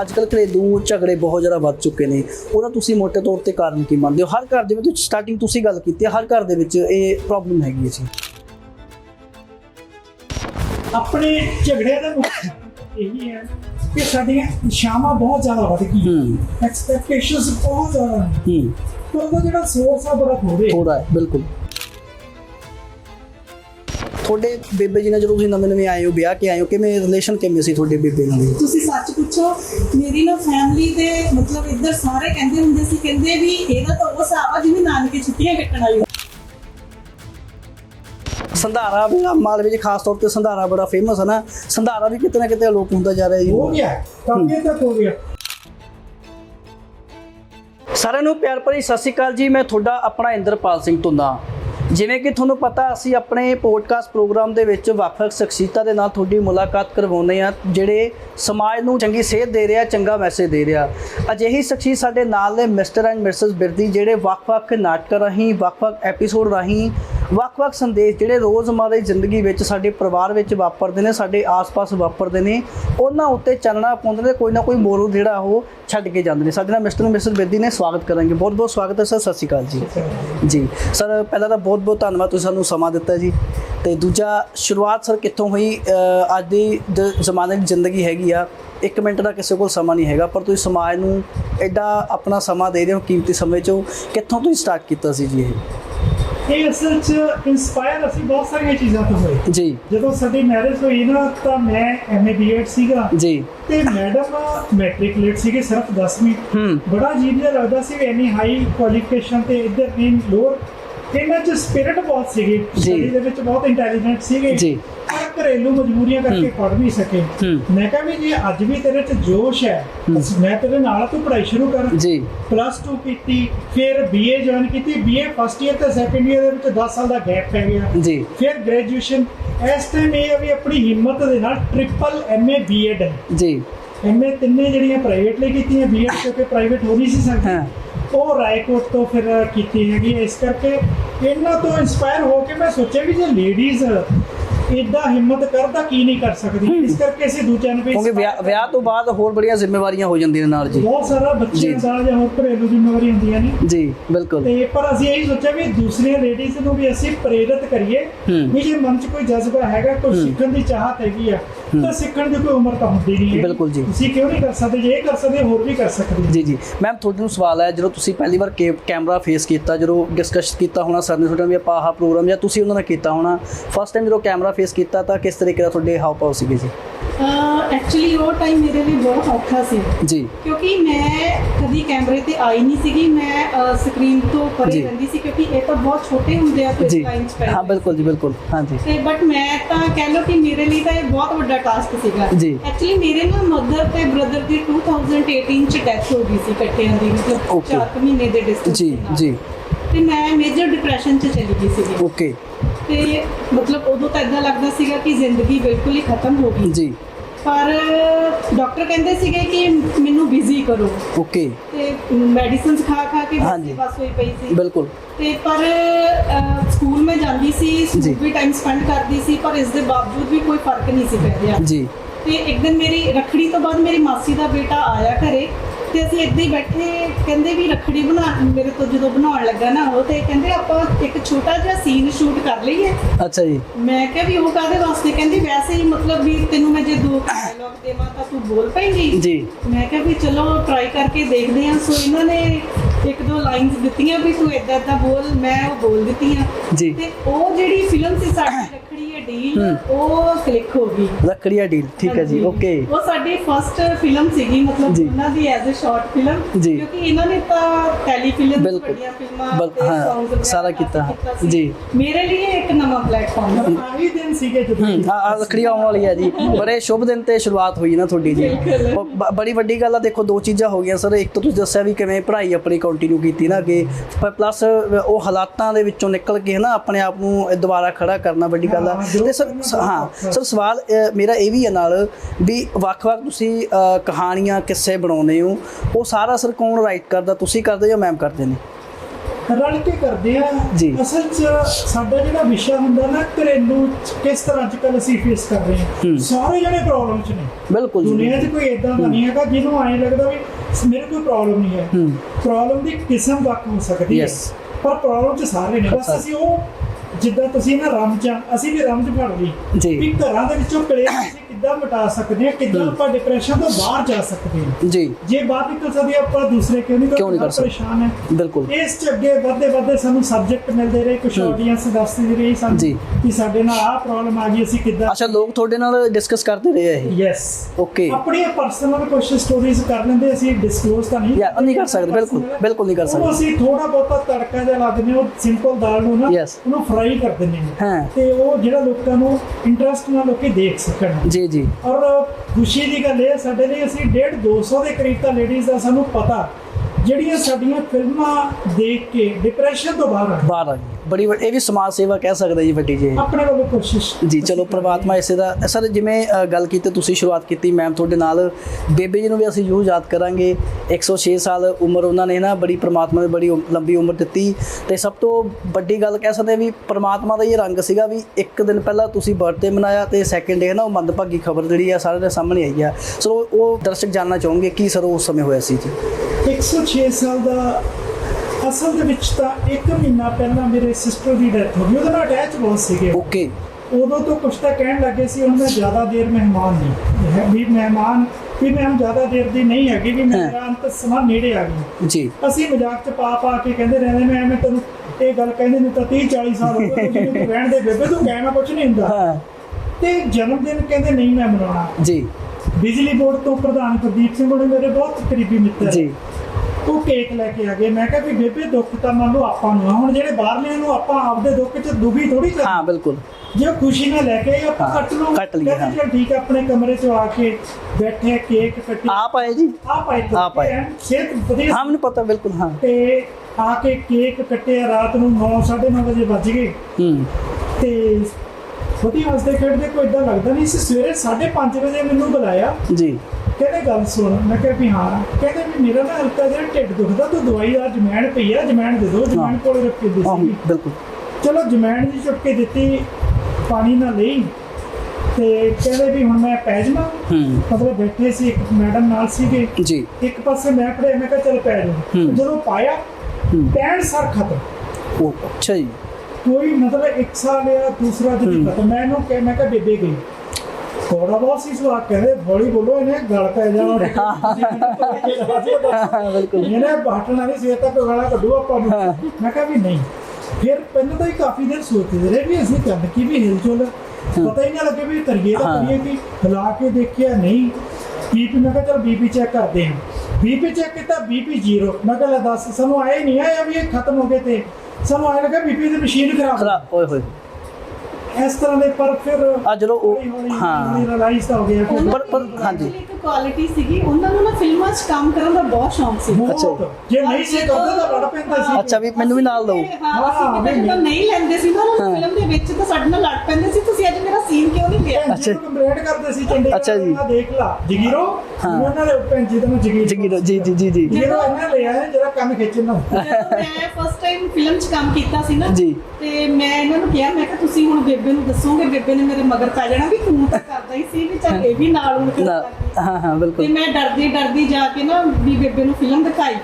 ਅੱਜ ਕੱਲ ਘਰੇਲੂ ਝਗੜੇ ਬਹੁਤ ਜ਼ਿਆਦਾ ਵੱਧ ਚੁੱਕੇ ਨੇ। ਉਹਦਾ ਤੁਸੀਂ ਮੋٹے ਤੌਰ ਤੇ ਕਾਰਨ ਕੀ ਮੰਨਦੇ ਹੋ? ਹਰ ਘਰ ਦੇ ਵਿੱਚ ਸਟਾਰਟਿੰਗ ਤੁਸੀਂ ਗੱਲ ਕੀਤੀ ਹੈ ਹਰ ਘਰ ਦੇ ਵਿੱਚ ਇਹ ਪ੍ਰੋਬਲਮ ਹੈਗੀ ਹੈ ਜੀ। ਆਪਣੇ ਝਗੜਿਆਂ ਦਾ ਇਹੀ ਹੈ ਕਿ ਸਾਡੀਆਂ ਇਸ਼ਾਵਾਂ ਬਹੁਤ ਜ਼ਿਆਦਾ ਵੱਧ ਗਈਆਂ ਐਕਸਪੈਕਟੇਸ਼ਨਸ ਬਹੁਤ ਜ਼ਿਆਦਾ ਹੂੰ। ਪਰ ਜਿਹੜਾ ਸੋਰਸ ਆ ਬੜਾ ਥੋੜੇ ਥੋੜਾ ਹੈ ਬਿਲਕੁਲ। ਤੁਹਾਡੇ ਬੇਬੇ ਜੀ ਨਾਲ ਜਦੋਂ ਤੁਸੀਂ ਨਵੇਂ ਨਵੇਂ ਆਏ ਹੋ ਵਿਆਹ ਕੇ ਆਏ ਹੋ ਕਿਵੇਂ ਰਿਲੇਸ਼ਨ ਕਿਵੇਂ ਸੀ ਤੁਹਾਡੇ ਬੇਬੇ ਨਾਲ? ਤੁਸੀਂ ਸੱਚ ਪੁੱਛੋ ਮੇਰੀ ਨਾ ਫੈਮਿਲੀ ਦੇ ਮਤਲਬ ਇੱਧਰ ਸਾਰੇ ਕਹਿੰਦੇ ਹੁੰਦੇ ਸੀ ਕਹਿੰਦੇ ਵੀ ਇਹਦਾ ਤਾਂ ਉਹ ਹਿਸਾਬ ਆ ਜਿਵੇਂ ਨਾਨਕੇ ਛੁੱਟੀਆਂ ਕੱਟਣ ਆਈ ਸੰਧਾਰਾ ਵੀ ਮਾਲ ਵਿੱਚ ਖਾਸ ਤੌਰ ਤੇ ਸੰਧਾਰਾ ਬੜਾ ਫੇਮਸ ਹੈ ਨਾ ਸੰਧਾਰਾ ਵੀ ਕਿਤੇ ਨਾ ਕਿਤੇ ਅਲੋਪ ਹੁੰਦਾ ਜਾ ਰਿਹਾ ਜੀ। ਹੋ ਗਿਆ ਕਾਫੀ ਤੱਕ ਹੋ ਗਿਆ। ਸਾਰਿਆਂ ਨੂੰ ਪਿਆਰ ਭਰੀ ਸਤਿ ਸ਼੍ਰੀ ਅਕਾਲ ਜੀ ਮੈਂ ਤੁਹਾਡਾ ਆਪਣਾ ਇੰਦਰਪਾਲ ਸਿੰਘ ਧੁੰਦਾ। ਜਿਵੇਂ ਕਿ ਤੁਹਾਨੂੰ ਪਤਾ, ਅਸੀਂ ਆਪਣੇ ਪੋਡਕਾਸਟ ਪ੍ਰੋਗਰਾਮ ਦੇ ਵਿੱਚ ਵੱਖ-ਵੱਖ ਸ਼ਖਸੀਅਤਾਂ ਦੇ ਨਾਲ ਤੁਹਾਡੀ ਮੁਲਾਕਾਤ ਕਰਵਾਉਂਦੇ ਆ ਜਿਹੜੇ ਸਮਾਜ ਨੂੰ ਚੰਗੀ ਸੇਧ ਦੇ ਰਿਹਾ, ਚੰਗਾ ਮੈਸੇਜ ਦੇ ਰਿਹਾ। ਅਜਿਹੀ ਸ਼ਖਸੀਅਤ ਸਾਡੇ ਨਾਲ ਨੇ ਮਿਸਟਰ ਐਂਡ ਮਿਸਿਸ ਬਿਰਦੀ, ਜਿਹੜੇ ਵੱਖ-ਵੱਖ ਨਾਟਕ ਰਾਹੀਂ, ਵੱਖ-ਵੱਖ ਐਪੀਸੋਡ ਰਾਹੀਂ ਵੱਖ-ਵੱਖ ਸੰਦੇਸ਼ ਜਿਹੜੇ ਰੋਜ਼ਮਰਰਾ ਦੀ ਜ਼ਿੰਦਗੀ ਵਿੱਚ ਸਾਡੇ ਪਰਿਵਾਰ ਵਿੱਚ ਵਾਪਰਦੇ ਨੇ, ਸਾਡੇ ਆਸ-ਪਾਸ ਵਾਪਰਦੇ ਨੇ, ਉਹਨਾਂ ਉੱਤੇ ਚਾਨਣਾ ਪਾਉਂਦੇ ਨੇ ਕੋਈ ਨਾ ਕੋਈ ਮੋਰਲ ਜਿਹੜਾ ਉਹ ਛੱਡ ਕੇ ਜਾਂਦੇ ਨੇ। ਸਾਡੇ ਨਾਲ ਮਿਸਟਰ ਮਿਸਟਰ ਬੇਦੀ ਨੇ ਸਵਾਗਤ ਕਰਾਂਗੇ। ਬਹੁਤ-ਬਹੁਤ ਸਵਾਗਤ ਹੈ ਸਰ, ਸਤਿ ਸ਼੍ਰੀ ਅਕਾਲ ਜੀ। ਜੀ, ਸਰ, ਪਹਿਲਾਂ ਤਾਂ ਬਹੁਤ ਬਹੁਤ ਧੰਨਵਾਦ ਤੁਸੀਂ ਸਾਨੂੰ ਸਮਾਂ ਦਿੱਤਾ ਜੀ। ਤੇ ਦੂਜਾ, ਸ਼ੁਰੂਆਤ ਸਰ ਕਿੱਥੋਂ ਹੋਈ? ਅੱਜ ਦੀ ਜ- ਜ਼ਮਾਨੇ ਦੀ ਜ਼ਿੰਦਗੀ ਹੈਗੀ ਆ। ਇੱਕ ਮਿੰਟ ਦਾ ਕਿਸੇ ਕੋਲ ਸਮਾਂ ਨਹੀਂ ਹੈਗਾ, ਪਰ ਤੁਸੀਂ ਸਮਾਜ ਨੂੰ ਐਡਾ ਆਪਣਾ ਸਮਾਂ ਦੇ ਰਹੇ ਹੋ ਕੀਮਤੀ ਸਮੇਂ ਚੋਂ। ਕਿੱਥੋਂ ਤੁਸੀਂ ਸਟਾਰਟ ਕੀਤਾ ਸੀ ਜੀ ਇਹ? ਇਹ ਅਸਲ 'ਚ ਇਨਸਪਾਇਰ ਅਸੀਂ ਬਹੁਤ ਸਾਰੀਆਂ ਚੀਜ਼ਾਂ ਤੋਂ ਹੋਏ। ਜੀ। ਜਦੋਂ ਸਾਡੀ ਮੈਰਿਜ ਹੋਈ ਨਾ ਤਾਂ ਮੈਂ ਐਮਏ ਬੀਐਡ ਸੀਗਾ। ਜੀ। ਤੇ ਮੈਡਮ ਮੈਟ੍ਰਿਕੂਲੇਟ ਸੀਗੇ ਸਿਰਫ 10ਵੀਂ ਹੂੰ। ਬੜਾ ਅਜੀਬ ਜਿਹਾ ਲੱਗਦਾ ਸੀ ਵੀ ਇੰਨੀ ਹਾਈ ਕੁਆਲੀਫਿਕੇਸ਼ਨ ਤੇ ਇੱਧਰ ਵੀ ਲੋਅਰ ਇਹਨਾਂ 'ਚ ਸਪਿਰਿਟ ਬਹੁਤ ਸੀਗੇ। ਸਟੱਡੀ ਦੇ ਵਿੱਚ ਬਹੁਤ ਇੰਟੈਲੀਜੈਂਟ ਸੀਗੇ। ਜੀ। ਪਰ ਘਰੇਲੂ ਮਜਬੂਰੀਆਂ ਕਰਕੇ ਪੜ੍ਹ ਨਹੀਂ ਸਕੇ। ਮੈਂ ਕਿਹਾ ਵੀ ਜੇ ਅੱਜ ਵੀ ਤੇਰੇ 'ਚ ਜੋਸ਼ ਹੈ ਮੈਂ ਤੇਰੇ ਨਾਲ ਤੂੰ ਪੜ੍ਹਾਈ ਸ਼ੁਰੂ ਕਰ। ਜੀ। ਪਲੱਸ 2 ਕੀਤੀ ਫਿਰ ਬੀਏ ਜੁਆਇਨ ਕੀਤੀ। ਬੀਏ ਫਸਟ ਇਅਰ ਤੇ ਸੈਕੰਡ ਇਅਰ ਦੇ ਵਿੱਚ 10 ਸਾਲ ਦਾ ਗੈਪ ਪੈ ਗਿਆ। ਜੀ। ਫਿਰ ਗ੍ਰੈਜੂਏਸ਼ਨ ਇਸ ਟਾਈਮ ਇਹ ਵੀ ਆਪਣੀ ਹਿੰਮਤ ਦੇ ਨਾਲ ਟ੍ਰਿਪਲ ਐਮਏ ਬੀਐਡ ਜੀ। ਐਮਏ ਤਿੰਨੇ ਜਿਹੜੀਆਂ ਪ੍ਰਾਈਵੇਟ ਲਈ ਕੀਤੀਆਂ ਬੀਐਡ ਕਿਉਂਕਿ ਪ੍ਰਾਈਵੇਟ ਹੋ ਨਹੀਂ ਸੀ ਸਕਦੀ। ਹਾਂ। ਉਹ ਰਾਏਕੋਟ ਤੋਂ ਫਿਰ ਕੀਤੀ ਹੈਗੀ ਹੈ। ਇਸ ਕਰਕੇ ਇਹਨਾਂ ਤੋਂ ਇਨਸਪਾਇਰ ਹੋ ਕੇ ਮੈਂ ਸੋਚਿਆ ਵੀ ਜੇ ਲੇਡੀਜ਼ ਇਦਾਂ ਹਿੰਮਤ ਕਰਦਾ ਕੀ ਨਹੀਂ ਕਰ ਸਕਦੀ ਇਸ ਕਰਕੇ ਅਸੀਂ ਦੂਜਿਆਂ ਨੂੰ ਵੀ ਕਿਉਂਕਿ ਵਿਆਹ ਵਿਆਹ ਤੋਂ ਬਾਅਦ ਹੋਰ ਬੜੀਆਂ ਜ਼ਿੰਮੇਵਾਰੀਆਂ ਹੋ ਜਾਂਦੀਆਂ ਨੇ ਨਾਲ ਜੀ ਬਹੁਤ ਸਾਰਾ ਬੱਚਿਆਂ ਜੀ। ਦਾ ਜਾਂ ਹੋਰ ਘਰੇਲੂ ਜ਼ਿੰਮੇਵਾਰੀ ਹੁੰਦੀਆਂ ਨੇ ਜੀ ਬਿਲਕੁਲ ਤੇ ਪਰ ਅਸੀਂ ਇਹੀ ਸੋਚਿਆ ਵੀ ਦੂਸਰੀਆਂ ਲੇਡੀਜ਼ ਨੂੰ ਵੀ ਅਸੀਂ ਪ੍ਰੇਰਿਤ ਕਰੀਏ ਹੂੰ। ਵੀ ਜੇ ਮਨ 'ਚ ਕੋਈ ਜਜ਼ਬਾ ਹੈਗਾ ਕੋਈ ਸਿੱਖਣ ਦੀ ਚਾਹਤ ਹੈਗੀ ਆ ਤਾਂ ਸਿੱਖਣ ਦੀ ਕੋਈ ਉਮਰ ਤਾਂ ਹੁੰਦੀ ਨਹੀਂ ਹੈ। ਬਿਲਕੁਲ ਜੀ। ਤੁਸੀਂ ਕਿਉਂ ਨਹੀਂ ਕਰ ਸਕਦੇ? ਜੇ ਇਹ ਕਰ ਸਕਦੇ ਹੋਰ ਵੀ ਕਰ ਸਕਦੇ। ਜੀ ਜੀ। ਮੈਮ ਤੁਹਾਡੇ ਨੂੰ ਸਵਾਲ ਹੈ ਜਦੋਂ ਤੁਸੀਂ ਪਹਿਲੀ ਵਾਰ ਕੈਮਰਾ ਫੇਸ ਕੀਤਾ ਜਦੋਂ ਡਿਸਕਸ ਕੀਤਾ ਹੋਣਾ ਸਰ ਨੇ ਤੁਹਾਡਾ ਵੀ ਆਪਾਂ ਆਹ ਪ੍ਰੋਗਰਾਮ ਜਾਂ ਤੁਸੀਂ ਉਹਨਾਂ ਨਾਲ ਕੀਤਾ ਹੋਣਾ। ਫਸਟ ਟਾਈਮ ਜਦੋਂ ਕੈਮਰਾ ਫੇਸ ਕੀਤਾ ਤਾਂ ਕਿਸ ਤਰੀਕੇ ਦਾ ਤੁਹਾਡੇ ਹਾਵ ਭਾਵ ਸੀਗੇ ਜੀ? ਐਕਚੁਅਲੀ ਉਹ ਟਾਈਮ ਮੇਰੇ ਲਈ ਬਹੁਤ ਔਖਾ ਸੀ। ਜੀ। ਕਿਉਂਕਿ ਮੈਂ ਕਦੀ ਕੈਮਰੇ ਤੇ ਆਈ ਨਹੀਂ ਸੀਗੀ। ਮੈਂ ਸਕਰੀਨ ਤੋਂ ਪਰੇ। ਰਹਿੰਦੀ ਸੀ ਕਿਉਂਕਿ ਇਹ ਤਾਂ ਬਹੁਤ ਛੋਟੇ ਹੁੰਦੇ ਆ ਫਿਰ ਲਾਈਨਸ ਪੈ ਹਾਂ ਬਿਲਕੁਲ ਜੀ ਬਿਲਕੁਲ। ਹਾਂਜੀ। ਤੇ ਬਟ ਮੈਂ ਤਾਂ ਕਹਿ ਲਓ ਕਿ ਮੇਰੇ ਲਈ ਤਾਂ ਇਹ ਬਹੁਤ ਵੱਡਾ ਟਾਸਕ ਸੀਗਾ। ਜੀ। ਐਕਚੁਅਲੀ ਮੇਰੇ ਨਾ ਮਦਰ ਤੇ ਬ੍ਰਦਰ ਦੀ 2018 ਚ ਡੈਥ ਹੋ ਗਈ ਸੀ ਇਕੱਠਿਆਂ ਦੀ ਮਤਲਬ Okay. 4 ਮਹੀਨੇ ਦੇ ਡਿਸਟੈਂਸ ਜੀ ਜੀ। ਤੇ ਮੈਂ ਮੇਜਰ ਡਿਪਰੈਸ਼ਨ ਚ ਚਲੀ ਗਈ ਸੀਗੀ। ਓਕੇ ਤੇ ਮਤਲਬ ਉਦੋਂ ਤਾਂ ਇਦਾਂ ਲੱਗਦਾ ਸੀਗਾ ਕਿ ਜ਼ਿੰਦਗੀ ਬਿਲਕੁਲ ਹੀ ਖਤਮ ਹੋ ਗਈ। ਜੀ। ਪਰ ਡਾਕਟਰ ਕਹਿੰਦੇ ਸੀਗੇ ਕਿ ਮੈਨੂੰ ਬਿਜ਼ੀ ਕਰੋ। ਓਕੇ। ਤੇ ਮੈਡੀਸਿਨਸ ਖਾ ਖਾ ਕੇ ਹਾਂਜੀ। ਬਸ ਹੋਈ ਪਈ ਸੀ। ਬਿਲਕੁਲ। ਤੇ ਪਰ ਅਹ, ਸਕੂਲ ਮੈਂ ਜਾਂਦੀ ਸੀ ਜੀ। ਸਕੂਲ ਵੀ ਟਾਈਮ ਸਪੈਂਡ ਕਰਦੀ ਸੀ ਪਰ ਇਸ ਦੇ ਬਾਵਜੂਦ ਵੀ ਕੋਈ ਫ਼ਰਕ ਨਹੀਂ ਸੀ ਪੈ ਰਿਹਾ। ਜੀ। ਤੇ ਇੱਕ ਦਿਨ ਮੇਰੀ ਰੱਖੜੀ ਤੋਂ ਬਾਅਦ ਮੇਰੀ ਮਾਸੀ ਦਾ ਬੇਟਾ ਆਇਆ ਘਰੇ। ਤੇ ਅਸੀਂ ਇੱਦਾਂ ਹੀ ਬੈਠੇ ਕਹਿੰਦੇ ਵੀ ਰੱਖੜੀ ਬਣਾ ਮੇਰੇ ਤੋਂ ਜਦੋਂ ਬਣਾਉਣ ਲੱਗਾ ਨਾ ਉਹ ਤੇ ਕਹਿੰਦੇ ਆਪਾਂ ਇੱਕ ਛੋਟਾ ਜਿਹਾ ਸੀਨ ਸ਼ੂਟ ਕਰ ਲਈਏ। ਅੱਛਾ ਜੀ। ਮੈਂ ਕਿਹਾ ਵੀ ਉਹ ਕਾਹਦੇ ਵਾਸਤੇ? ਕਹਿੰਦੀ ਵੈਸੇ ਹੀ ਮਤਲਬ ਵੀ ਤੈਨੂੰ ਮੈਂ ਜੇ ਦੋ ਡਾਇਲੌਗ ਦੇਵਾਂ ਤਾਂ ਤੂੰ ਬੋਲ ਪਏਂਗੀ ਜੀ। ਮੈਂ ਕਿਹਾ ਵੀ ਚਲੋ ਟਰਾਈ ਕਰਕੇ ਦੇਖਦੇ ਹਾਂ। ਸੋ ਇਹਨਾਂ ਨੇ ਇੱਕ ਦੋ ਲਾਈਨਸ ਦਿੱਤੀਆਂ ਵੀ ਤੂੰ ਇਦਾਂ ਇਦਾਂ ਬੋਲ ਮੈਂ ਉਹ ਬੋਲ ਦਿੱਤੀਆਂ। ਜੀ। ਤੇ ਉਹ ਜਿਹੜੀ ਫਿਲਮ ਸੀ ਸਾਡੀ ਡੀਲ ਉਹ ਕਲਿੱਕ ਹੋ ਗਈ ਰੱਖੜੀਆ ਡੀਲ ਠੀਕ ਹੈ ਜੀ ਹਾਂਜੀ। ਓਕੇ ਉਹ ਸਾਡੀ ਫਰਸਟ ਫਿਲਮ ਸੀਗੀ ਮਤਲਬ ਜੀ। ਉਹਨਾਂ ਦੀ ਐਜ਼ ਅ ਸ਼ਾਰਟ ਫਿਲਮ ਜੀ। ਕਿਉਂਕਿ ਇਹਨਾਂ ਨੇ ਤਾਂ ਟੈਲੀ ਫਿਲਮ ਬਿਲਕੁਲ। ਵੱਡੀਆਂ ਫਿਲਮਾਂ ਬਿਲ- ਤੇ ਹਾਂ, songs ਵਗੈਰਾ ਸਾਰਾ ਕਾਫੀ ਕੀਤਾ। ਸੀ। ਜੀ। ਮੇਰੇ ਲਈ ਇਹ ਇੱਕ ਨਵਾਂ ਪਲੇਟਫਾਰਮ ਹੈ ਆਹੀ ਦਿਨ ਸੀਗੇ ਜਦੋਂ ਹੂੰ ਆ ਰੱਖੜੀ ਆਉਣ ਵਾਲੀ ਹੈ ਜੀ ਬੜੇ ਸ਼ੁਭ ਦਿਨ ਤੇ ਸ਼ੁਰੂਆਤ ਹੋਈ ਨਾ ਤੁਹਾਡੀ ਜੀ ਬੜੀ ਵੱਡੀ ਗੱਲ ਆ ਦੇਖੋ ਦੋ ਚੀਜ਼ਾਂ ਹੋ ਗਈਆਂ ਸਰ ਇੱਕ ਤਾਂ ਤੁਸੀਂ ਦੱਸਿਆ ਵੀ ਕਿਵੇਂ ਪੜ੍ਹਾਈ ਆਪਣੀ ਕੰਟੀਨਿਊ ਕੀਤੀ ਨਾ ਅੱਗੇ ਪਲੱਸ ਉਹ ਹਾਲਾਤਾਂ ਦੇ ਵਿੱਚੋਂ ਨਿਕਲ ਕੇ ਹਨਾ ਆਪਣੇ ਆਪ ਨੂੰ ਦੁਬਾਰਾ ਖੜਾ ਕਰਨਾ ਵੱਡੀ ਗੱਲ ਆ ਤੇ ਸਰ ਹਾਂ ਸਰ ਸਵਾਲ ਮੇਰਾ ਇਹ ਵੀ ਹੈ ਨਾਲ ਵੀ ਵੱਖ-ਵੱਖ ਤੁਸੀਂ ਕਹਾਣੀਆਂ ਕਿੱਸੇ ਬਣਾਉਂਦੇ ਹੋ ਉਹ ਸਾਰਾ ਸਰ ਕੌਣ ਰਾਈਟ ਕਰਦਾ ਤੁਸੀਂ ਕਰਦੇ ਜਾਂ ਮੈਮ ਕਰਦੇ ਨੇ? ਰਲ ਕੇ ਕਰਦੇ ਆ। ਅਸਲ 'ਚ ਸਾਡਾ ਜਿਹੜਾ ਵਿਸ਼ਾ ਹੁੰਦਾ ਨਾ ਘਰੇਲੂ ਕਿਸ ਤਰ੍ਹਾਂ ਅੱਜ ਕੱਲ ਅਸੀਂ ਫੇਸ ਕਰ ਰਹੇ ਹੂੰ। ਸਾਰੇ ਜਣੇ ਪ੍ਰੋਬਲਮ 'ਚ ਨੇ। ਬਿਲਕੁਲ ਦੁਨੀਆ 'ਚ ਕੋਈ ਇਦਾਂ ਦਾ ਨਹੀਂ ਹੈਗਾ ਜਿਹਨੂੰ ਐਂ ਲੱਗਦਾ ਵੀ ਮੇਰੇ ਕੋਈ ਪ੍ਰੋਬਲਮ ਨਹੀਂ ਹੈ। ਪ੍ਰੋਬਲਮ ਦੀ ਕਿਸਮ ਵੱਖ ਹੋ ਸਕਦੀ ਹੈ. ਪਰ ਪ੍ਰੋਬਲਮ 'ਚ ਸਾਰੇ ਨੇ। ਬਸ। ਅਸੀਂ ਉਹ ਜਿੱਦਾਂ ਤੁਸੀਂ ਨਾ ਰਮਜ ਅਸੀਂ ਵੀ ਰਮਜ ਲਈ ਜੀ। ਵੀ ਘਰਾਂ ਦੇ ਵਿੱਚੋਂ ਕਲੇਸ਼ ਕਿੱਦਾਂ ਮਿਟਾ ਸਕਦੇ ਹਾਂ ਕਿੱਦਾਂ। ਆਪਾਂ ਡਿਪਰੈਸ਼ਨ ਤੋਂ ਬਾਹਰ ਜਾ ਸਕਦੇ ਹਾਂ ਜੀ। ਜੇ ਬਾਹਰ ਨਿਕਲ ਸਕਦੇ ਆਪਾਂ ਦੂਸਰੇ ਕਿਉਂ ਨਹੀਂ ਕਿਉਂ ਨਹੀਂ ਕਰ ਸਕਦੇ? ਪਰੇਸ਼ਾਨ ਹੈ ਬਿਲਕੁਲ। ਇਸ ਚ ਅੱਗੇ ਵਧਦੇ ਵਧਦੇ ਸਾਨੂੰ ਸਬਜੈਕਟ ਮਿਲਦੇ ਰਹੇ ਕੁਝ। ਆਡੀਅנס ਦੱਸਦੀ ਰਹੀ ਸਾਨੂੰ ਜੀ। ਕਿ ਸਾਡੇ ਨਾਲ ਆਹ ਪ੍ਰੋਬਲਮ ਆ ਗਈ ਅਸੀਂ ਕਿੱਦਾਂ ਅੱਛਾ ਲੋਕ ਤੁਹਾਡੇ ਨਾਲ ਡਿਸਕਸ ਕਰਦੇ ਰਹੇ ਇਹ? ਯੈਸ ਓਕੇ ਆਪਣੀਆਂ ਪਰਸਨਲ ਕੁਝ ਸਟੋਰੀਜ਼ ਕਰ ਲੈਂਦੇ ਅਸੀਂ ਡਿਸਕਲੋਜ਼ ਤਾਂ ਨਹੀਂ ਯਾ ਨਹੀਂ ਕਰ ਸਕਦੇ ਬਿਲਕੁਲ ਬਿਲਕੁਲ ਨਹੀਂ ਕਰ ਸਕਦੇ। ਅਸੀਂ ਥੋੜਾ ਬਹੁਤਾ ਤੜਕਾ ਜਿਹਾ ਲਾ ਦਿੰਦੇ ਉਹ ਸਿੰਪਲ ਦਾਲ ਨੂੰ ਨਾ. ਉਹਨੂੰ ਫਰਾਈ ਕਰ ਦਿੰਦੇ ਹਾਂ। ਤੇ ਉਹ ਜਿਹੜਾ ਲੋਕਾਂ ਨੂੰ ਇੰਟਰਸਟ ਨਾਲ ਲੋਕੀ ਦੇਖ ਸਕਣ। ਜੀ ਜੀ। ਔਰ ਖੁਸ਼ੀ ਦੀ ਗੱਲ ਇਹ ਸਾਡੇ ਲਈ ਅਸੀਂ 1.5 200 ਦੇ ਕਰੀਬ ਤਾਂ ਲੇਡੀਜ਼ ਦਾ ਸਾਨੂੰ ਪਤਾ ਜਿਹੜੀਆਂ ਸਾਡੀਆਂ ਫਿਲਮਾਂ ਦੇਖ ਕੇ ਡਿਪਰੈਸ਼ਨ ਤੋਂ ਬਾਹਰ ਆ ਬਾਹਰ ਆ ਬੜੀ ਇਹ ਵੀ ਸਮਾਜ ਸੇਵਾ ਕਹਿ ਸਕਦੇ ਜੀ ਵੱਡੀ ਜੀ ਆਪਣੇ ਵੱਲੋਂ ਕੋਸ਼ਿਸ਼। ਜੀ ਚਲੋ ਪ੍ਰਮਾਤਮਾ ਇਸੇ ਦਾ ਸਰ ਜਿਵੇਂ ਗੱਲ ਕੀਤੀ ਤੁਸੀਂ ਸ਼ੁਰੂਆਤ ਕੀਤੀ ਮੈਮ ਤੁਹਾਡੇ ਨਾਲ। ਬੇਬੇ ਜੀ ਨੂੰ ਵੀ ਅਸੀਂ ਜ਼ਰੂਰ ਯਾਦ ਕਰਾਂਗੇ। 106 ਸਾਲ ਉਮਰ ਉਹਨਾਂ ਨੇ ਨਾ ਬੜੀ ਪ੍ਰਮਾਤਮਾ ਨੇ ਬੜੀ ਲੰਬੀ ਉਮਰ ਦਿੱਤੀ। ਤੇ ਸਭ ਤੋਂ ਵੱਡੀ ਗੱਲ ਕਹਿ ਸਕਦੇ ਵੀ ਪ੍ਰਮਾਤਮਾ ਦਾ ਇਹ ਰੰਗ ਸੀਗਾ ਵੀ ਇੱਕ ਦਿਨ ਪਹਿਲਾਂ ਤੁਸੀਂ ਬਰਥਡੇ ਮਨਾਇਆ ਤੇ ਸੈਕਿੰਡ ਡੇ ਨਾ ਉਹ ਮੰਦਭਾਗੀ ਖਬਰ ਜਿਹੜੀ ਆ ਸਾਰਿਆਂ ਦੇ ਸਾਹਮਣੇ ਆਈ ਆ। ਸੋ ਉਹ ਦਰਸ਼ਕ ਜਾਨਣਾ ਚਾਹੋਗੇ ਕੀ ਸਰ ਉਸ ਸਮੇਂ ਹੋਇਆ ਸੀ ਜੀ? 106 ਸਾਲ ਦਾ ਅਸਲ ਦੇ ਵਿੱਚ ਤਾਂ ਇੱਕ ਮਹੀਨਾ ਪਹਿਲਾਂ ਮੇਰੇ ਸਿਸਟਰ ਦੀ ਡੈਥ ਹੋ ਗਈ। ਉਹਦੇ ਨਾਲ ਅਟੈਚ ਬਹੁਤ ਸੀਗੇ। ਓਕੇ ਉਦੋਂ ਤੋਂ ਕੁਛ ਤਾਂ ਕਹਿਣ ਲੱਗੇ ਸੀ ਹੁਣ ਮੈਂ ਜ਼ਿਆਦਾ ਦੇਰ ਮਹਿਮਾਨ ਨਹੀਂ। ਵੀ ਮਹਿਮਾਨ ਵੀ ਮੈਂ ਜ਼ਿਆਦਾ ਦੇਰ ਦੀ ਨਹੀਂ ਹੈਗੀ ਵੀ। ਮੇਰਾ ਅੰਤ ਸਮਾਂ ਨੇੜੇ ਆ ਗਿਆ ਜੀ। ਅਸੀਂ ਮਜ਼ਾਕ ਚ ਪਾ ਪਾ ਕੇ ਕਹਿੰਦੇ ਰਹਿੰਦੇ ਮੈਂ ਐਵੇਂ ਤੈਨੂੰ ਇਹ ਗੱਲ ਕਹਿੰਦੇ ਨੂੰ ਤਾਂ 30 40 ਸਾਲ ਹੋ ਗਏ ਤੂੰ ਰਹਿਣ ਦੇ ਬੇਬੇ ਤੂੰ ਕਹਿਣਾ ਕੁਝ ਨਹੀਂ ਹੁੰਦਾ। ਹਾਂ। ਤੇ ਜਨਮ ਦਿਨ ਕਹਿੰਦੇ ਨਹੀਂ ਮੈਂ ਮਨਾਉਣਾ। ਜੀ। ਬਿਜਲੀ ਬੋਰਡ ਤੋਂ ਪ੍ਰਧਾਨ ਪ੍ਰਦੀਪ ਸਿੰਘ ਹੋਣੇ ਮੇਰੇ ਬਹੁਤ ਕਰੀਬੀ ਮਿੱਤਰ ਜੀ। ਉਹ ਕੇਕ ਲੈ ਕੇ ਆ ਗਏ। ਮੈਂ ਕਿਹਾ ਵੀ ਬੇਬੇ ਦੁੱਖ ਤਾਂ ਮੰਨ ਲਓ ਆਪਾਂ ਨੂੰ ਆ। ਹੁਣ ਜਿਹੜੇ ਬਾਹਰਲਿਆਂ ਨੂੰ ਆਪਾਂ ਆਪਦੇ ਦੁੱਖ 'ਚ ਦੁਖੀ ਥੋੜੀ ਕਰ ਹਾਂ ਬਿਲਕੁਲ। ਜੇ ਖੁਸ਼ੀ ਨਾਲ ਲੈ ਕੇ ਆਏ ਆਪਾਂ ਹਾਂ, ਕੱਟ ਲਓ ਕੱਟ ਲਈਏ, ਕਹਿੰਦੇ ਹਾਂ। ਚਲ ਠੀਕ ਹੈ ਆਪਣੇ ਕਮਰੇ 'ਚ ਆ ਕੇ ਬੈਠੇ ਕੇਕ ਕੱਟੇ। ਆਪ ਆਏ ਜੀ? ਆਪ ਆਏ ਆਪ ਆਏ। ਸਿਹਤ ਵਧੀਆ ਹਾਂ ਮੈਨੂੰ ਪਤਾ ਬਿਲਕੁਲ ਹਾਂ। ਤੇ ਆ ਕੇ ਕੇਕ ਕੱਟਿਆ ਰਾਤ ਨੂੰ 9:30 ਵਜੇ ਵੱਜ ਗਏ। ਹੂੰ। ਤੇ ਵਧੀਆ ਹੱਸਦੇ ਖੇਡਦੇ ਕੋਈ ਇਦਾਂ ਲੱਗਦਾ ਨਹੀਂ ਸੀ। ਸਵੇਰੇ 5:30 ਵਜੇ ਮੈਨੂੰ ਬੁਲਾਇਆ। ਜੀ। ਕਹਿੰਦੇ ਗੱਲ ਸੁਣ? ਮੈਂ ਕਿਹਾ ਵੀ ਹਾਂ। ਕਹਿੰਦੇ ਵੀ ਮੇਰਾ ਨਾ ਹਲਕਾ ਜਿਹਾ ਢਿੱਡ ਦੁਖਦਾ ਤੂੰ ਦਵਾਈ ਆ ਜਮੈਣ ਪਈ ਆ ਜਮੈਣ ਦੇ ਦੋ ਜਮੈਣ ਕੋਲ ਰੱਖ ਕੇ ਦੇ ਹਾਂ ਸੀ ਬਿਲਕੁਲ। ਚਲੋ ਜਮੈਣ ਜੀ ਚੁੱਕ ਕੇ ਦਿੱਤੀ ਪਾਣੀ ਨਾਲ ਲਈ। ਤੇ ਕਹਿੰਦੇ ਵੀ ਹੁਣ ਮੈਂ ਪੈ ਜਾਵਾਂ ਹੂੰ। ਮਤਲਬ ਬੈਠੇ ਸੀ ਇੱਕ ਮੈਡਮ ਨਾਲ ਸੀਗੇ। ਜੀ। ਇੱਕ ਪਾਸੇ ਮੈਂ ਖੜੇ ਮੈਂ ਕਿਹਾ ਚਲ ਪੈ ਜਾ। ਜਦੋਂ ਪਾਇਆ। ਪੈਣ ਸਰ ਖਤਮ। ਉਹ ਅੱਛਾ ਜੀ। ਕੋਈ ਮਤਲਬ ਇੱਕ ਸਾਲ ਜਾਂ ਦੂਸਰਾ ਦਿਨ। ਖਤਮ। ਮੈਂ ਇਹਨੂੰ ਕਿਹਾ ਮੈਂ ਕਿਹਾ ਬੇਬੇ ਗਈ। ਥੋੜਾ ਬਹੁਤ ਸੀ ਸਵਾਲ ਕਹਿੰਦੇ ਹੌਲੀ ਬੋਲੋ ਇਹਨੇ ਗਲ ਪੈ ਜਾਣਾ। ਬਿਲਕੁਲ। ਇਹਨੇ ਬਾਟਣਾ ਨਹੀਂ ਸਵੇਰ ਤੱਕ ਗਾਲਾਂ ਕੱਢੂ ਆਪਾਂ ਨੂੰ। ਹਾਂ। ਮੈਂ ਕਿਹਾ ਵੀ ਨਹੀਂ। ਫਿਰ ਪਹਿਲਾਂ ਤਾਂ ਹੀ ਕਾਫੀ ਦਿਨ ਸੋਚਦੇ ਰਹੇ ਵੀ ਅਸੀਂ ਕਰ ਕੀ ਵੀ ਹਿਲਚੁਲ। ਪਤਾ ਹੀ ਨਾ ਲੱਗੇ ਵੀ ਕਰੀਏ ਤਾਂ। ਕਰੀਏ ਕੀ। ਹਿਲਾ ਕੇ ਦੇਖਿਆ ਨਹੀਂ। ਬੀਪੀ ਮੈਂ ਕਿਹਾ ਚਲ ਬੀਪੀ ਚੈੱਕ ਕਰਦੇ ਹਾਂ। ਬੀਪੀ ਚੈੱਕ ਕੀਤਾ ਬੀਪੀ ਜ਼ੀਰੋ। ਮੈਂ ਕਿਹਾ ਲੈ ਦੱਸ ਸਾਨੂੰ ਆਏ ਨਹੀਂ ਆਇਆ ਵੀ ਇਹ ਖਤਮ ਹੋ ਗਏ ਤੇ। ਸਾਨੂੰ ਆਇਆ ਲੱਗਾ ਬੀਪੀ ਦੀ ਮਸ਼ੀਨ ਖਰਾਬ। ਹੋ ਖਰਾ ਓਏ ਹੋਏ। ਗਈ। ਇਸ ਤਰ੍ਹਾਂ ਦੇ ਪਰ ਫਿਰ ਆ ਜਦੋਂ ਉਹ ਹਾਂ। ਰਿਅਲਾਈਜ਼ ਹੋ ਗਿਆ ਪਰ- ਪਰ- ਹਾਂਜੀ। ਇੱਕ ਕੁਆਲਿਟੀ ਸੀਗੀ ਉਹਨਾਂ ਨੂੰ ਨਾ ਫਿਲਮਾਂ 'ਚ ਕੰਮ ਕਰਨ ਦਾ ਬਹੁਤ ਸ਼ੌਂਕ ਸੀ। ਅੱਛਾ ਜੇ। ਨਹੀਂ ਸੀ ਕਰਦੇ ਤਾਂ ਲੜ ਪੈਂਦਾ ਸੀ। ਅੱਛਾ ਵੀ ਮੈਨੂੰ ਵੀ ਨਾਲ ਲਓ ਹਾਂ ਹਾਂ, ਅਸੀਂ ਕਿਤੇ ਨਹੀਂ, ਲੈਂਦੇ ਸੀ ਨਾ ਹਾਂ। ਨੂੰ ਫਿਲਮ ਦੇ ਵਿੱਚ ਤਾਂ ਸਾਡੇ ਨਾਲ ਲੜ ਪੈਂਦੇ ਸੀ। ਤੁਸੀਂ ਅੱਜ ਮੇਰਾ ਸੀਨ ਕਿਉਂ ਨਹੀਂ ਲਿਆ? ਨੂੰ ਕੰਪਲੇਂਟ ਕਰਦੇ ਸੀ ਚੰਡੀਗੜ੍ਹ ਅੱਛਾ ਜੀ। ਆ ਦੇਖ ਲਾ। ਜਗੀਰੋ ਹਾਂ। ਉਹਨਾਂ ਦੇ ਭੈਣ ਜੀ ਦਾ ਜਗੀਰ ਜਗੀਰੋ ਜੀ ਜੀ ਜੀ ਜੀ। ਜਗੀਰੋ ਇਹਨਾਂ ਲੈ ਆਏ ਜਿਹੜਾ ਕੰਮ ਖਿੱਚਣ ਨੂੰ। ਮੈਂ ਫਸਟ ਟਾਈਮ ਫਿਲਮ 'ਚ ਕੰਮ ਕੀਤਾ ਸੀ ਨਾ ਜੀ। ਤੇ ਮੈਂ ਇਹਨਾਂ ਨੂੰ ਕਿਹਾ ਮੈਂ ਕਿਹਾ ਤੁਸੀਂ ਹੁਣ ਬੇਬੇ ਨੂੰ ਦੱਸੋਗੇ ਬੇਬੇ ਨੇ ਮੇਰੇ ਮਗਰ ਪੈ ਜਾਣਾ ਵੀ ਤੂੰ ਤਾਂ ਕਰਦਾ ਹੀ ਸੀ ਵੀ ਚੱਲ ਇਹ ਵੀ ਨਾਲ ਹੁਣ ਕਰਦਾ ਹਾਂ ਹਾਂ ਤੇ ਬਿਲਕੁਲ ਮੈਂ ਡਰਦੀ ਡਰਦੀ ਜਾ ਕੇ ਨਾ ਵੀ ਬੇਬੇ ਨੂੰ ਫਿਲਮ ਦਿਖਾਈ।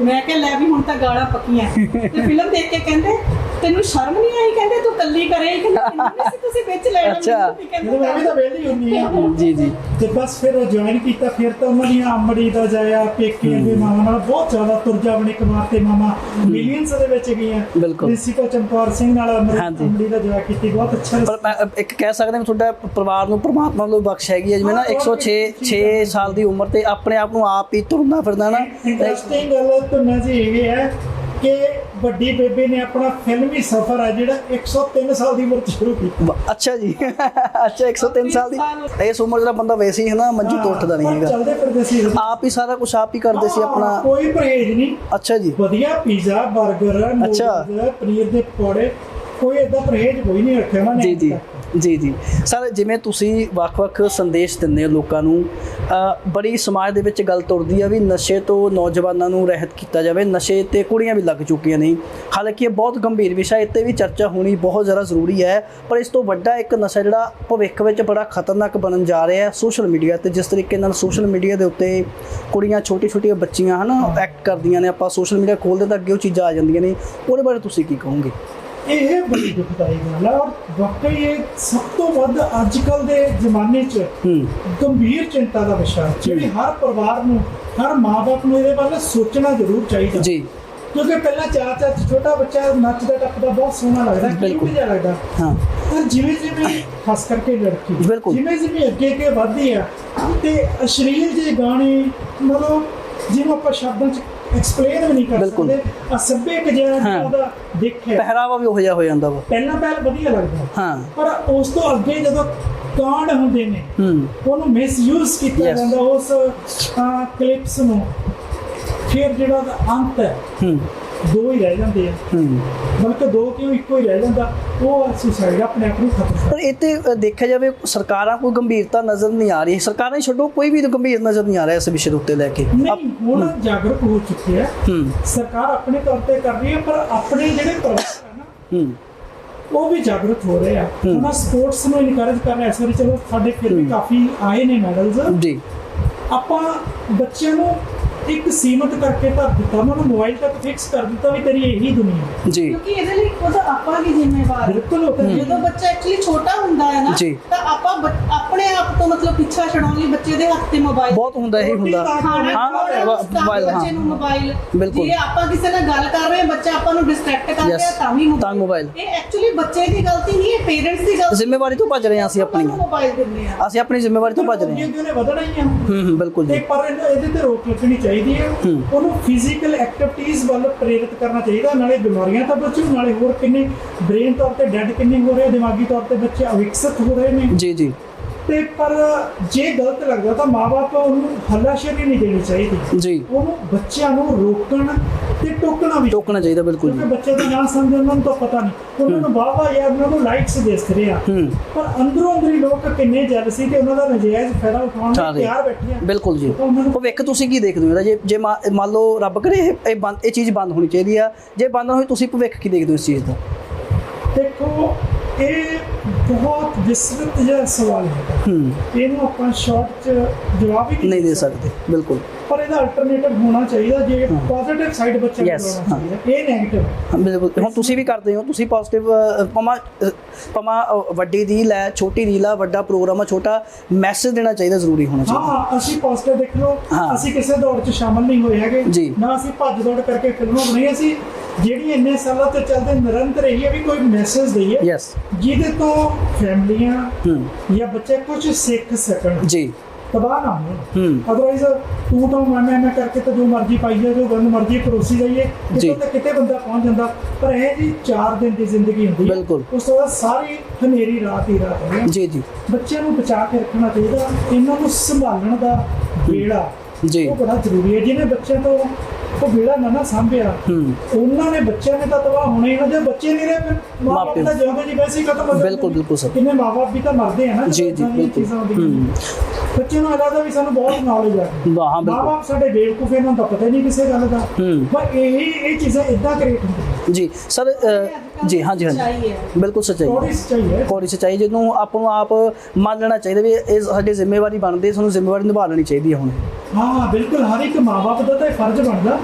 ਮੈਂ ਕਿਹਾ ਲੈ ਵੀ ਹੁਣ ਤਾਂ ਗਾਲਾਂ ਪੱਕੀਆਂ। ਤੇ ਫਿਲਮ ਦੇਖ ਕੇ ਕਹਿੰਦੇ ਤੈਨੂੰ ਸ਼ਰਮ ਨਹੀਂ ਆਈ ਕਹਿੰਦੇ ਤੂੰ ਕੱਲੀ ਕਰੇ ਸੀ ਤੁਸੀਂ ਵਿੱਚ ਲੈਣਾ ਅੱਛਾ। ਮੈਂ ਵੀ ਤਾਂ ਵਿਹਲੀ ਹੁੰਦੀ ਆ ਜੀ ਜੀ ਤੇ ਬਸ ਫਿਰ ਉਹ ਜੁਆਇਨ ਕੀਤਾ ਫਿਰ ਤਾਂ ਉਹਨਾਂ ਦੀਆਂ ਅੰਮੜੀ ਦਾ ਜਾਇਆ ਪੇਕੇ ਦੇ ਮਾਮਾ ਨਾਲ ਬਹੁਤ ਜ਼ਿਆਦਾ ਤੁਰਜਾ ਬਣੇ ਕੁਮਾਰ ਤੇ ਮਾਮਾ ਮਿਲੀਅਨਸ ਦੇ ਵਿੱਚ ਗਈਆਂ ਬਿਲਕੁਲ। ਪ੍ਰਿੰਸੀਪਲ ਚਮਕੌਰ ਸਿੰਘ ਨਾਲ। ਅੰਮੜੀ ਦਾ ਜਾਇਆ ਕੀਤੀ ਬਹੁਤ ਅੱਛਾ ਪਰ ਮੈਂ ਇੱਕ ਕਹਿ ਸਕਦੇ ਹਾਂ ਤੁਹਾਡਾ ਪਰਿਵਾਰ ਨੂੰ ਪ੍ਰਮਾਤਮਾ ਵੱਲੋਂ ਬਖਸ਼ ਹੈਗੀ ਹੈ ਜਿਵੇਂ ਨਾ 106 6 ਸਾਲ ਦੀ ਉਮਰ ਤੇ ਆਪਣੇ ਆਪ ਨੂੰ ਆਪ ਹੀ ਤੁਰਨਾ ਫਿਰਦਾ ਨਾ ਇੰਟਰਸਟਿੰਗ ਗੱਲ ਤੁਮਨੇ ਜੀ ਇਹ ਹੈ ਕਿ ਵੱਡੀ ਬੇਬੇ ਨੇ ਆਪਣਾ ਫਿਲਮੀ ਸਫ਼ਰ ਹੈ ਜਿਹੜਾ 103 ਸਾਲ ਦੀ ਉਮਰ 'ਚ ਸ਼ੁਰੂ ਕੀਤਾ। ਅੱਛਾ ਜੀ। ਅੱਛਾ 103 ਸਾਲ ਦੀ। ਇਸ ਉਮਰ ਦਾ ਬੰਦਾ ਵੈਸੇ ਹੀ ਹੈ ਨਾ ਮੰਜੂ ਤੋਂ ਉੱਠਦਾ ਨਹੀਂ ਹੈਗਾ। ਚੱਲਦੇ ਫਿਰਦੇ ਸੀ। ਆਪ ਹੀ ਸਾਰਾ ਕੁਝ ਆਪ ਹੀ ਕਰਦੇ ਸੀ ਆਪਣਾ। ਕੋਈ ਪਰਹੇਜ਼ ਨਹੀਂ। ਅੱਛਾ ਜੀ। ਵਧੀਆ ਪੀਜ਼ਾ 버ਗਰ ਅੱਛਾ। ਨੂਡਲਸ ਪਨੀਰ ਦੇ ਪਕੌੜੇ ਕੋਈ ਏਦਾਂ ਪਰਹੇਜ਼ ਕੋਈ ਨਹੀਂ ਰੱਖਿਆ ਉਹਨਾਂ ਨੇ। ਜੀ ਜੀ। ਜੀ ਜੀ। ਸਰ, ਜਿਵੇਂ ਤੁਸੀਂ ਵੱਖ-ਵੱਖ ਸੰਦੇਸ਼ ਦਿੰਦੇ ਹੋ ਲੋਕਾਂ ਨੂੰ ਬੜੀ ਸਮਾਜ ਦੇ ਵਿੱਚ ਗੱਲ ਤੁਰਦੀ ਆ ਵੀ ਨਸ਼ੇ ਤੋਂ ਨੌਜਵਾਨਾਂ ਨੂੰ ਰਹਿਤ ਕੀਤਾ ਜਾਵੇ, ਨਸ਼ੇ ਤੇ ਕੁੜੀਆਂ ਵੀ ਲੱਗ ਚੁੱਕੀਆਂ ਨੇ। ਹਾਲਾਂਕਿ ਇਹ ਬਹੁਤ ਗੰਭੀਰ ਵਿਸ਼ਾ, ਇੱਥੇ ਵੀ ਚਰਚਾ ਹੋਣੀ ਬਹੁਤ ਜ਼ਿਆਦਾ ਜ਼ਰੂਰੀ ਹੈ, ਪਰ ਇਸ ਤੋਂ ਵੱਡਾ ਇੱਕ ਨਸ਼ਾ ਜਿਹੜਾ ਭਵਿੱਖ ਵਿੱਚ ਬੜਾ ਖਤਰਨਾਕ ਬਣਨ ਜਾ ਰਿਹਾ ਹੈ ਸੋਸ਼ਲ ਮੀਡੀਆ ਤੇ, ਜਿਸ ਤਰੀਕੇ ਨਾਲ ਸੋਸ਼ਲ ਮੀਡੀਆ ਦੇ ਉੱਤੇ ਕੁੜੀਆਂ, ਛੋਟੀ-ਛੋਟੀਆਂ ਬੱਚੀਆਂ ਹਨਾ ਐਕਟ ਕਰਦੀਆਂ ਨੇ, ਆਪਾਂ ਸੋਸ਼ਲ ਮੀਡੀਆ ਖੋਲਦੇ ਤਾਂ ਅੱਗੇ ਉਹ ਚੀਜ਼ਾਂ ਆ ਜਾਂਦੀਆਂ ਨੇ, ਉਹਦੇ ਬਾਰੇ ਤੁਸੀਂ ਕੀ ਕਹੋਗੇ? ਇਹ ਬੜੀ ਦੁਖਦਾਈ ਗੱਲ ਹੈ ਔਰ ਵਾਕਈ ਇਹ ਸਭ ਤੋਂ ਵੱਧ ਅੱਜ ਕੱਲ ਦੇ ਜ਼ਮਾਨੇ 'ਚ ਗੰਭੀਰ ਚਿੰਤਾ ਦਾ ਵਿਸ਼ਾ ਹੈ। ਜਿਹੜੀ ਹਰ ਪਰਿਵਾਰ ਨੂੰ ਹਰ ਮਾਪੇ ਨੂੰ ਇਹਦੇ ਬਾਰੇ ਸੋਚਣਾ ਜ਼ਰੂਰ ਚਾਹੀਦਾ। ਜੀ। ਕਿਉਂਕਿ ਪਹਿਲਾਂ ਚਾਰ ਚਾਰ ਛੋਟਾ ਬੱਚਾ ਨੱਚਦਾ ਟੱਪਦਾ ਬਹੁਤ ਸੋਹਣਾ ਲੱਗਦਾ ਬਿਲਕੁਲ। ਕਿਉਂ ਜਿਹਾ ਲੱਗਦਾ। ਹਾਂ। ਪਰ ਜਿਵੇਂ ਜਿਵੇਂ ਖਾਸ ਕਰਕੇ ਲੜਕੀ। ਜਿਵੇਂ ਜਿਵੇਂ ਅੱਗੇ ਅੱਗੇ ਵੱਧਦੀ ਆ ਤੇ ਅਸ਼ਲੀਲ ਜਿਹੇ ਗਾਣੇ ਮਤਲਬ ਜਿਹਨੂੰ ਆਪਾਂ ਸ਼ਬਦਾਂ 'ਚ ਐਕਸਪਲੇਨ ਵੀ ਨਹੀਂ ਕਰ ਬਿਲਕੁਲ। ਸਕਦੇ। ਅਸਭਿਅਕ ਜਿਹਾ ਹਾਂ। ਉਹਦਾ ਦੇਖਿਆ ਪਹਿਰਾਵਾ ਵੀ ਉਹੋ ਜਿਹਾ ਹੋ ਜਾਂਦਾ ਵਾ। ਪਹਿਲਾਂ ਪਹਿਲ ਵਧੀਆ ਲੱਗਦਾ। ਹਾਂ। ਪਰ ਉਸ ਤੋਂ ਅੱਗੇ ਜਦੋਂ ਕਾਂਡ ਹੁੰਦੇ ਨੇ ਹੂੰ। ਉਹਨੂੰ ਮਿਸਯੂਜ਼ ਕੀਤਾ Yes. ਜਾਂਦਾ ਉਸ ਕਲਿੱਪਸ ਨੂੰ। ਫਿਰ ਜਿਹੜਾ ਉਹਦਾ ਅੰਤ ਹੈ ਹੂੰ। ਦੋ ਹੀ ਰਹਿ ਜਾਂਦੇ ਆ। ਹੂੰ। ਬਲਕਿ ਦੋ ਕਿਉਂ ਇੱਕੋ ਹੀ ਰਹਿ ਜਾਂਦਾ? ਉਹ ਸੁਸਾਈਡ ਆਪਣੇ ਆਪ ਨੂੰ ਖਤਮ ਪਰ ਇਹ ਤੇ ਦੇਖਿਆ ਜਾਵੇ ਸਰਕਾਰਾਂ ਕੋਈ ਗੰਭੀਰਤਾ ਨਜ਼ਰ ਨਹੀਂ ਆ ਰਹੀ। ਸਰਕਾਰਾਂ ਹੀ ਛੱਡੋ ਕੋਈ ਵੀ ਗੰਭੀਰ ਨਜ਼ਰ ਨਹੀਂ ਆ ਰਿਹਾ ਇਸ ਵਿਸ਼ੇ ਦੇ ਉੱਤੇ ਲੈ ਕੇ। ਨਹੀਂ ਹੁਣ ਜਾਗਰੂਕ ਹੋ ਚੁੱਕੇ ਆ ਹੂੰ। ਸਰਕਾਰ ਆਪਣੇ ਤੌਰ ਤੇ ਕਰ ਰਹੀ ਹੈ ਪਰ ਆਪਣੇ ਜਿਹੜੇ ਪਰਿਵਾਰ ਆ ਨਾ ਹੂੰ। ਉਹ ਵੀ ਜਾਗਰੂਕ ਹੋ ਰਹੇ ਆ। ਹੂੰ। ਉਹਨਾਂ ਸਪੋਰਟਸ ਨੂੰ ਇਨਕਰੇਜ ਕਰ ਰਹੇ ਆ ਇਸ ਵਾਰੀ ਚਲੋ ਸਾਡੇ ਫਿਰ ਵੀ ਹੂੰ। ਕਾਫੀ ਆਏ ਨੇ ਮੈਡਲਸ ਜੀ। ਆਪਾਂ ਬੱਚਿਆਂ ਨੂੰ ਇੱਕ ਸੀਮਤ ਕਰਕੇ ਧਰ ਦਿੱਤਾ ਉਹਨਾਂ ਨੂੰ ਮੋਬਾਈਲ ਤੱਕ ਫਿਕਸ ਕਰ ਦਿੱਤਾ ਵੀ ਤੇਰੀ ਇਹੀ ਦੁਨੀਆ ਹੈ। ਜੀ ਕਿਉਂਕਿ ਇਹਦੇ ਲਈ ਖੁਦ ਆਪਾਂ ਵੀ ਜ਼ਿੰਮੇਵਾਰ ਹਾਂ। ਬਿਲਕੁਲ ਉਹ ਤਾਂ ਜਦੋਂ ਬੱਚਾ ਐਕਚੁਅਲੀ ਛੋਟਾ ਹੁੰਦਾ ਹੈ ਨਾ ਜੀ। ਤਾਂ ਆਪਾਂ ਬ- ਆਪਣੇ ਆਪ ਤੋਂ ਮਤਲਬ ਪਿੱਛਾ ਛਡਾਉਣ ਲਈ ਬੱਚੇ ਦੇ ਹੱਥ ਤੇ ਮੋਬਾਈਲ ਬਹੁਤ ਹੁੰਦਾ ਇਹੀ ਹੁੰਦਾ ਖਾਣਾ ਹਾਂ, ਵਾ- mobile, ਬੱਚੇ ਹਾਂ। ਨੂੰ ਮੋਬਾਈਲ ਬਿਲਕੁਲ। ਜੇ ਆਪਾਂ ਕਿਸੇ ਨਾਲ ਗੱਲ ਕਰ ਰਹੇ ਹਾਂ ਬੱਚਾ ਆਪਾਂ ਨੂੰ ਡਿਸਟਰੈਕਟ ਕਰ ਰਿਹਾ ਤਾਂ ਵੀ ਤਾਂ mobile। ਇਹ ਐਕਚੁਅਲੀ ਬੱਚੇ ਦੀ ਗਲਤੀ ਨਹੀਂ ਹੈ ਪੇਰੈਂਟਸ ਦੀ ਗਲਤੀ ਜ਼ਿੰਮੇਵਾਰੀ ਤੋਂ ਭੱਜ ਰਹੇ ਹਾਂ ਅਸੀਂ ਆਪਣੀਆਂ ਮੋਬਾਈਲ ਦਿੰਦੇ ਆ ਅਸੀਂ ਆਪਣੀ ਜ਼ਿੰਮੇਵਾਰੀ ਤੋਂ ਭੱਜ ਰਹੇ ਹਾਂ ਅੱਗੇ ਉਹਨੇ ਵਧਣਾ ਹੀ ਆ ਹੂੰ ਹੂੰ ਬਿਲਕੁਲ ਤੇ ਜੀ ਪਰ ਇਹਨੂੰ- ਇਹਦੇ ਤੇ ਰੋਕ ਲੱਗਣੀ ਚਾਹੀਦੀ ਹੈ। ਹੂੰ। ਉਹਨੂੰ ਫਿਜ਼ੀਕਲ ਐਕਟੀਵਿਟੀਜ਼ ਵੱਲ ਪ੍ਰੇਰਿਤ ਕਰਨਾ ਚਾਹੀਦਾ ਨਾਲੇ ਬਿਮਾਰੀਆਂ ਤਾਂ ਬਚੂ ਨਾਲੇ ਹੋਰ ਕਿੰਨੇ ਬ੍ਰੇਨ ਤੌਰ ਤੇ ਡੈਡ ਕਿੰਨੇ ਹੋ ਰਹੇ ਦਿਮਾਗੀ ਤੌਰ ਤੇ ਬੱਚੇ ਅਵਿਕਸਿਤ ਹੋ ਰਹੇ ਨੇ। ਜੀ ਜੀ। ਤੇ ਪਰ ਜੇ ਗਲਤ ਲੱਗਦਾ ਤਾਂ ਮਾਪੇ ਉਹਨੂੰ ਹੱਲਾਸ਼ੇਰੀ ਨਹੀਂ ਦੇਣੀ ਚਾਹੀਦੀ। ਜੀ। ਉਹਨੂੰ ਬੱਚਿਆਂ ਨੂੰ ਰੋਕਣ ਤੇ ਟੋਕਣਾ ਵੀ ਟੋਕਣਾ ਚਾਹੀਦਾ ਬਿਲਕੁਲ ਜੀ। ਬੱਚੇ ਦਾ ਨਾ ਸਮਝਣ ਨੂੰ ਤਾਂ ਪਤਾ ਨਹੀਂ। ਉਹਨਾਂ ਨੂੰ ਵਾਵਾ ਯਾਰ ਉਹਨਾਂ ਨੂੰ ਲਾਈਕਸ ਦਿਸ ਰਹੇ ਪਰ ਅੰਦਰੋਂ ਅੰਦਰੀ ਲੋਕ ਕਿੰਨੇ ਜੈਲਸੀ ਤੇ ਉਹਨਾਂ ਦਾ ਨਜਾਇਜ਼ ਫਾਇਦਾ ਉਠਾਉਣ ਤਿਆਰ ਬੈਠੇ ਆ। ਬਿਲਕੁਲ ਜੀ। ਭਵਿੱਖ ਤੁਸੀਂ ਕੀ ਦੇਖਦੇ ਹੋ ਜੇ ਜੇ ਮੰਨ ਲਓ ਰੱਬ ਕਰੇ ਇਹ- ਇਹ ਬੰਦ ਇਹ ਚੀਜ਼ ਬੰਦ ਹੋਣੀ ਚਾਹੀਦੀ ਆ। ਜੇ ਬੰਦ ਨਾ ਹੋਈ ਤੁਸੀਂ ਭਵਿੱਖ ਕੀ ਦੇਖਦੇ ਹੋ ਇਸ ਚੀਜ਼ ਦਾ? ਦੇਖੋ ਇਹ ਬਹੁਤ ਵਿਸਤ੍ਰਿਤ ਜਿਹਾ ਸਵਾਲ ਹੈ। ਹੂੰ। ਇਹਨੂੰ ਆਪਾਂ ਸ਼ਾਰਟ ਚ ਜਵਾਬ ਹੀ ਨਹੀਂ ਦੇ ਸਕਦੇ ਬਿਲਕੁਲ। ਪਰ ਇਹਦਾ ਅਲਟਰਨੇਟਿਵ ਹੋਣਾ ਚਾਹੀਦਾ ਜੇ ਪੋਜ਼ਿਟਿਵ ਸਾਈਡ ਬੱਚੇ ਨੂੰ Yes, ਲਾਉਣਾ ਹਾਂ। ਚਾਹੀਦਾ ਇਹ ਨੈਗੇਟਿਵ ਹਾਂ, ਬਿਲਕੁਲ। ਹੁਣ ਤੁਸੀਂ ਵੀ ਕਰਦੇ ਹੋ ਤੁਸੀਂ ਪੋਜ਼ਿਟਿਵ ਪਮਾ ਪਮਾ ਵੱਡੀ ਰੀਲ ਹੈ ਛੋਟੀ ਰੀਲ ਆ ਵੱਡਾ ਪ੍ਰੋਗਰਾਮ ਆ ਛੋਟਾ ਮੈਸੇਜ ਦੇਣਾ ਚਾਹੀਦਾ ਜ਼ਰੂਰੀ ਹੋਣਾ ਚਾਹੀਦਾ। ਹਾਂ ਅਸੀਂ ਪੋਜ਼ਿਟਿਵ ਦੇਖ ਲਓ। ਹਾਂ। ਅਸੀਂ ਕਿਸੇ ਦੌੜ 'ਚ ਸ਼ਾਮਲ ਨਹੀਂ ਹੋਏ ਹੈਗੇ। ਜੀ। ਨਾ ਅਸੀਂ ਭੱਜ ਦੌੜ ਕਰਕੇ ਫਿਲਮਾਂ ਬਣਾਈਆਂ ਸੀ। ਜਿਹੜੀ ਇੰਨੇ ਸਾਲਾਂ ਤੋਂ ਚੱਲਦੇ ਨਿਰੰਤਰ ਇਹੀ ਹੈ ਵੀ ਕੋਈ ਮੈਸੇਜ ਦਈਏ। ਯੈਸ ਜਿਹਦੇ ਤੋਂ ਫੈਮਲੀਆਂ ਹੂੰ। ਜਾਂ ਬੱਚੇ ਕੁਝ ਸਿੱਖ ਸਕਣ। ਜੀ। ਤਬਾਹ ਨਾ ਹੂੰ। ਅਦਰਵਾਈਜ਼ ਤੂੰ ਤਾਂ ਮੈਂ ਮੈਂ ਕਰਕੇ ਤਾਂ ਜੋ ਮਰਜ਼ੀ ਪਾਈ ਜਾ ਜੋ ਗੰਦ ਮਰਜ਼ੀ ਪਰੋਸੀ ਜਾਈਏ। ਕਿਤੇ ਤਾਂ ਕਿਤੇ ਬੰਦਾ ਪਹੁੰਚ ਜਾਂਦਾ। ਪਰ ਇਹ ਜੀ 4 ਦਿਨ ਦੀ ਜ਼ਿੰਦਗੀ ਹੁੰਦੀ ਹੈ। ਉਸ ਤੋਂ ਬਾਅਦ ਸਾਰੀ ਹਨੇਰੀ ਰਾਤ ਹੀ ਰਾਤ ਹੈ। ਜੀ ਜੀ। ਬੱਚਿਆਂ ਨੂੰ ਬਚਾ ਕੇ ਰੱਖਣਾ ਚਾਹੀਦਾ। ਇਹਨਾਂ ਨੂੰ ਸੰਭਾਲਣ ਦਾ ਵੇੜਾ ਜੀ। ਉਹ ਬੜਾ ਜ਼ਰੂਰੀ ਹੈ। ਜਿਹਨੇ ਬੱਚਿਆਂ ਤੋਂ ਉਹ ਵੇੜਾ ਨਾ ਨਾ ਸਾਂਭਿਆ ਹੂੰ ਉਹਨਾਂ ਨੇ ਬੱਚਿਆਂ ਨੇ ਤਾਂ ਤਬਾਹ ਹੋਣਾ ਹੀ ਨਾ ਜੇ ਬੱਚੇ ਨਹੀਂ ਰਹੇ ਮਾਪੇ। ਤਾਂ ਜਿਉਂਦੇ ਜੀ ਵੈਸੇ ਹੀ ਖਤਮ ਹੋ ਜਾਂਦੇ ਬਿਲਕੁਲ। ਬਿਲਕੁਲ ਸਰ। ਕਿੰਨੇ ਮਾਪੇ ਵੀ ਤਾਂ ਮਰਦੇ ਆ ਨਾ ਜੀ, ਜਦੋਂ ਜੀ, ਬਿਲਕੁਲ। ਬੱਚਿਆਂ ਨੂੰ ਲੱਗਦਾ ਵੀ ਸਾਨੂੰ ਬਹੁਤ ਨੌਲੇਜ ਆ ਵਾਹ, ਹਾਂ, ਬਿਲਕੁਲ। ਮਾਪੇ ਸਾਡੇ ਬੇਵਕੂਫ ਇਹਨਾਂ ਨੂੰ ਤਾਂ ਪਤਾ ਨਹੀਂ ਕਿਸੇ ਗੱਲ ਦਾ ਹੂੰ। ਪਰ ਇਹ ਇਹ ਚੀਜ਼ਾਂ ਇਦਾਂ ਕ੍ਰੀਏਟ ਹੁੰਦੀਆਂ ਜੀ ਸਰ ਜੀ ਹਾਂਜੀ ਸੱਚਾਈ ਹੈ। ਬਿਲਕੁਲ ਸੱਚਾਈ ਹੈ। ਕੋਰੀ ਸੱਚਾਈ ਜਿਹਨੂੰ ਆਪਾਂ ਨੂੰ ਆਪ ਮੰਨ ਲੈਣਾ ਚਾਹੀਦਾ ਵੀ ਇਹ ਸਾਡੀ ਜ਼ਿੰਮੇਵਾਰੀ ਬਣਦੀ ਹੈ ਸਾਨੂੰ ਜ਼ਿੰਮੇਵਾਰੀ ਨਿਭਾ ਲੈਣੀ ਚਾਹੀਦੀ ਹੈ ਹੁਣ। ਹਾਂ ਬਿਲਕੁਲ ਹਰ ਇੱਕ ਮਾਪੇ ਦਾ ਤਾਂ ਇਹ ਫਰਜ਼ ਬਣਦਾ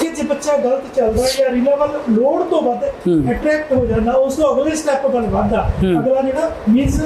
ਕਿ ਜੇ ਬੱਚਾ ਗਲਤ ਚੱਲਦਾ ਜਾਂ ਰੀਲਾ ਵੱਲ ਲੋੜ ਤੋਂ ਵੱਧ ਹੂੰ। ਅਟਰੈਕਟ ਹੋ ਜਾਂਦਾ ਉਸ ਤੋਂ ਅਗਲੇ ਸਟੈਪ ਵੱਲ ਵਧਦਾ। ਹੂੰ। ਅਗਲਾ ਜਿਹੜਾ ਮੀਨਸ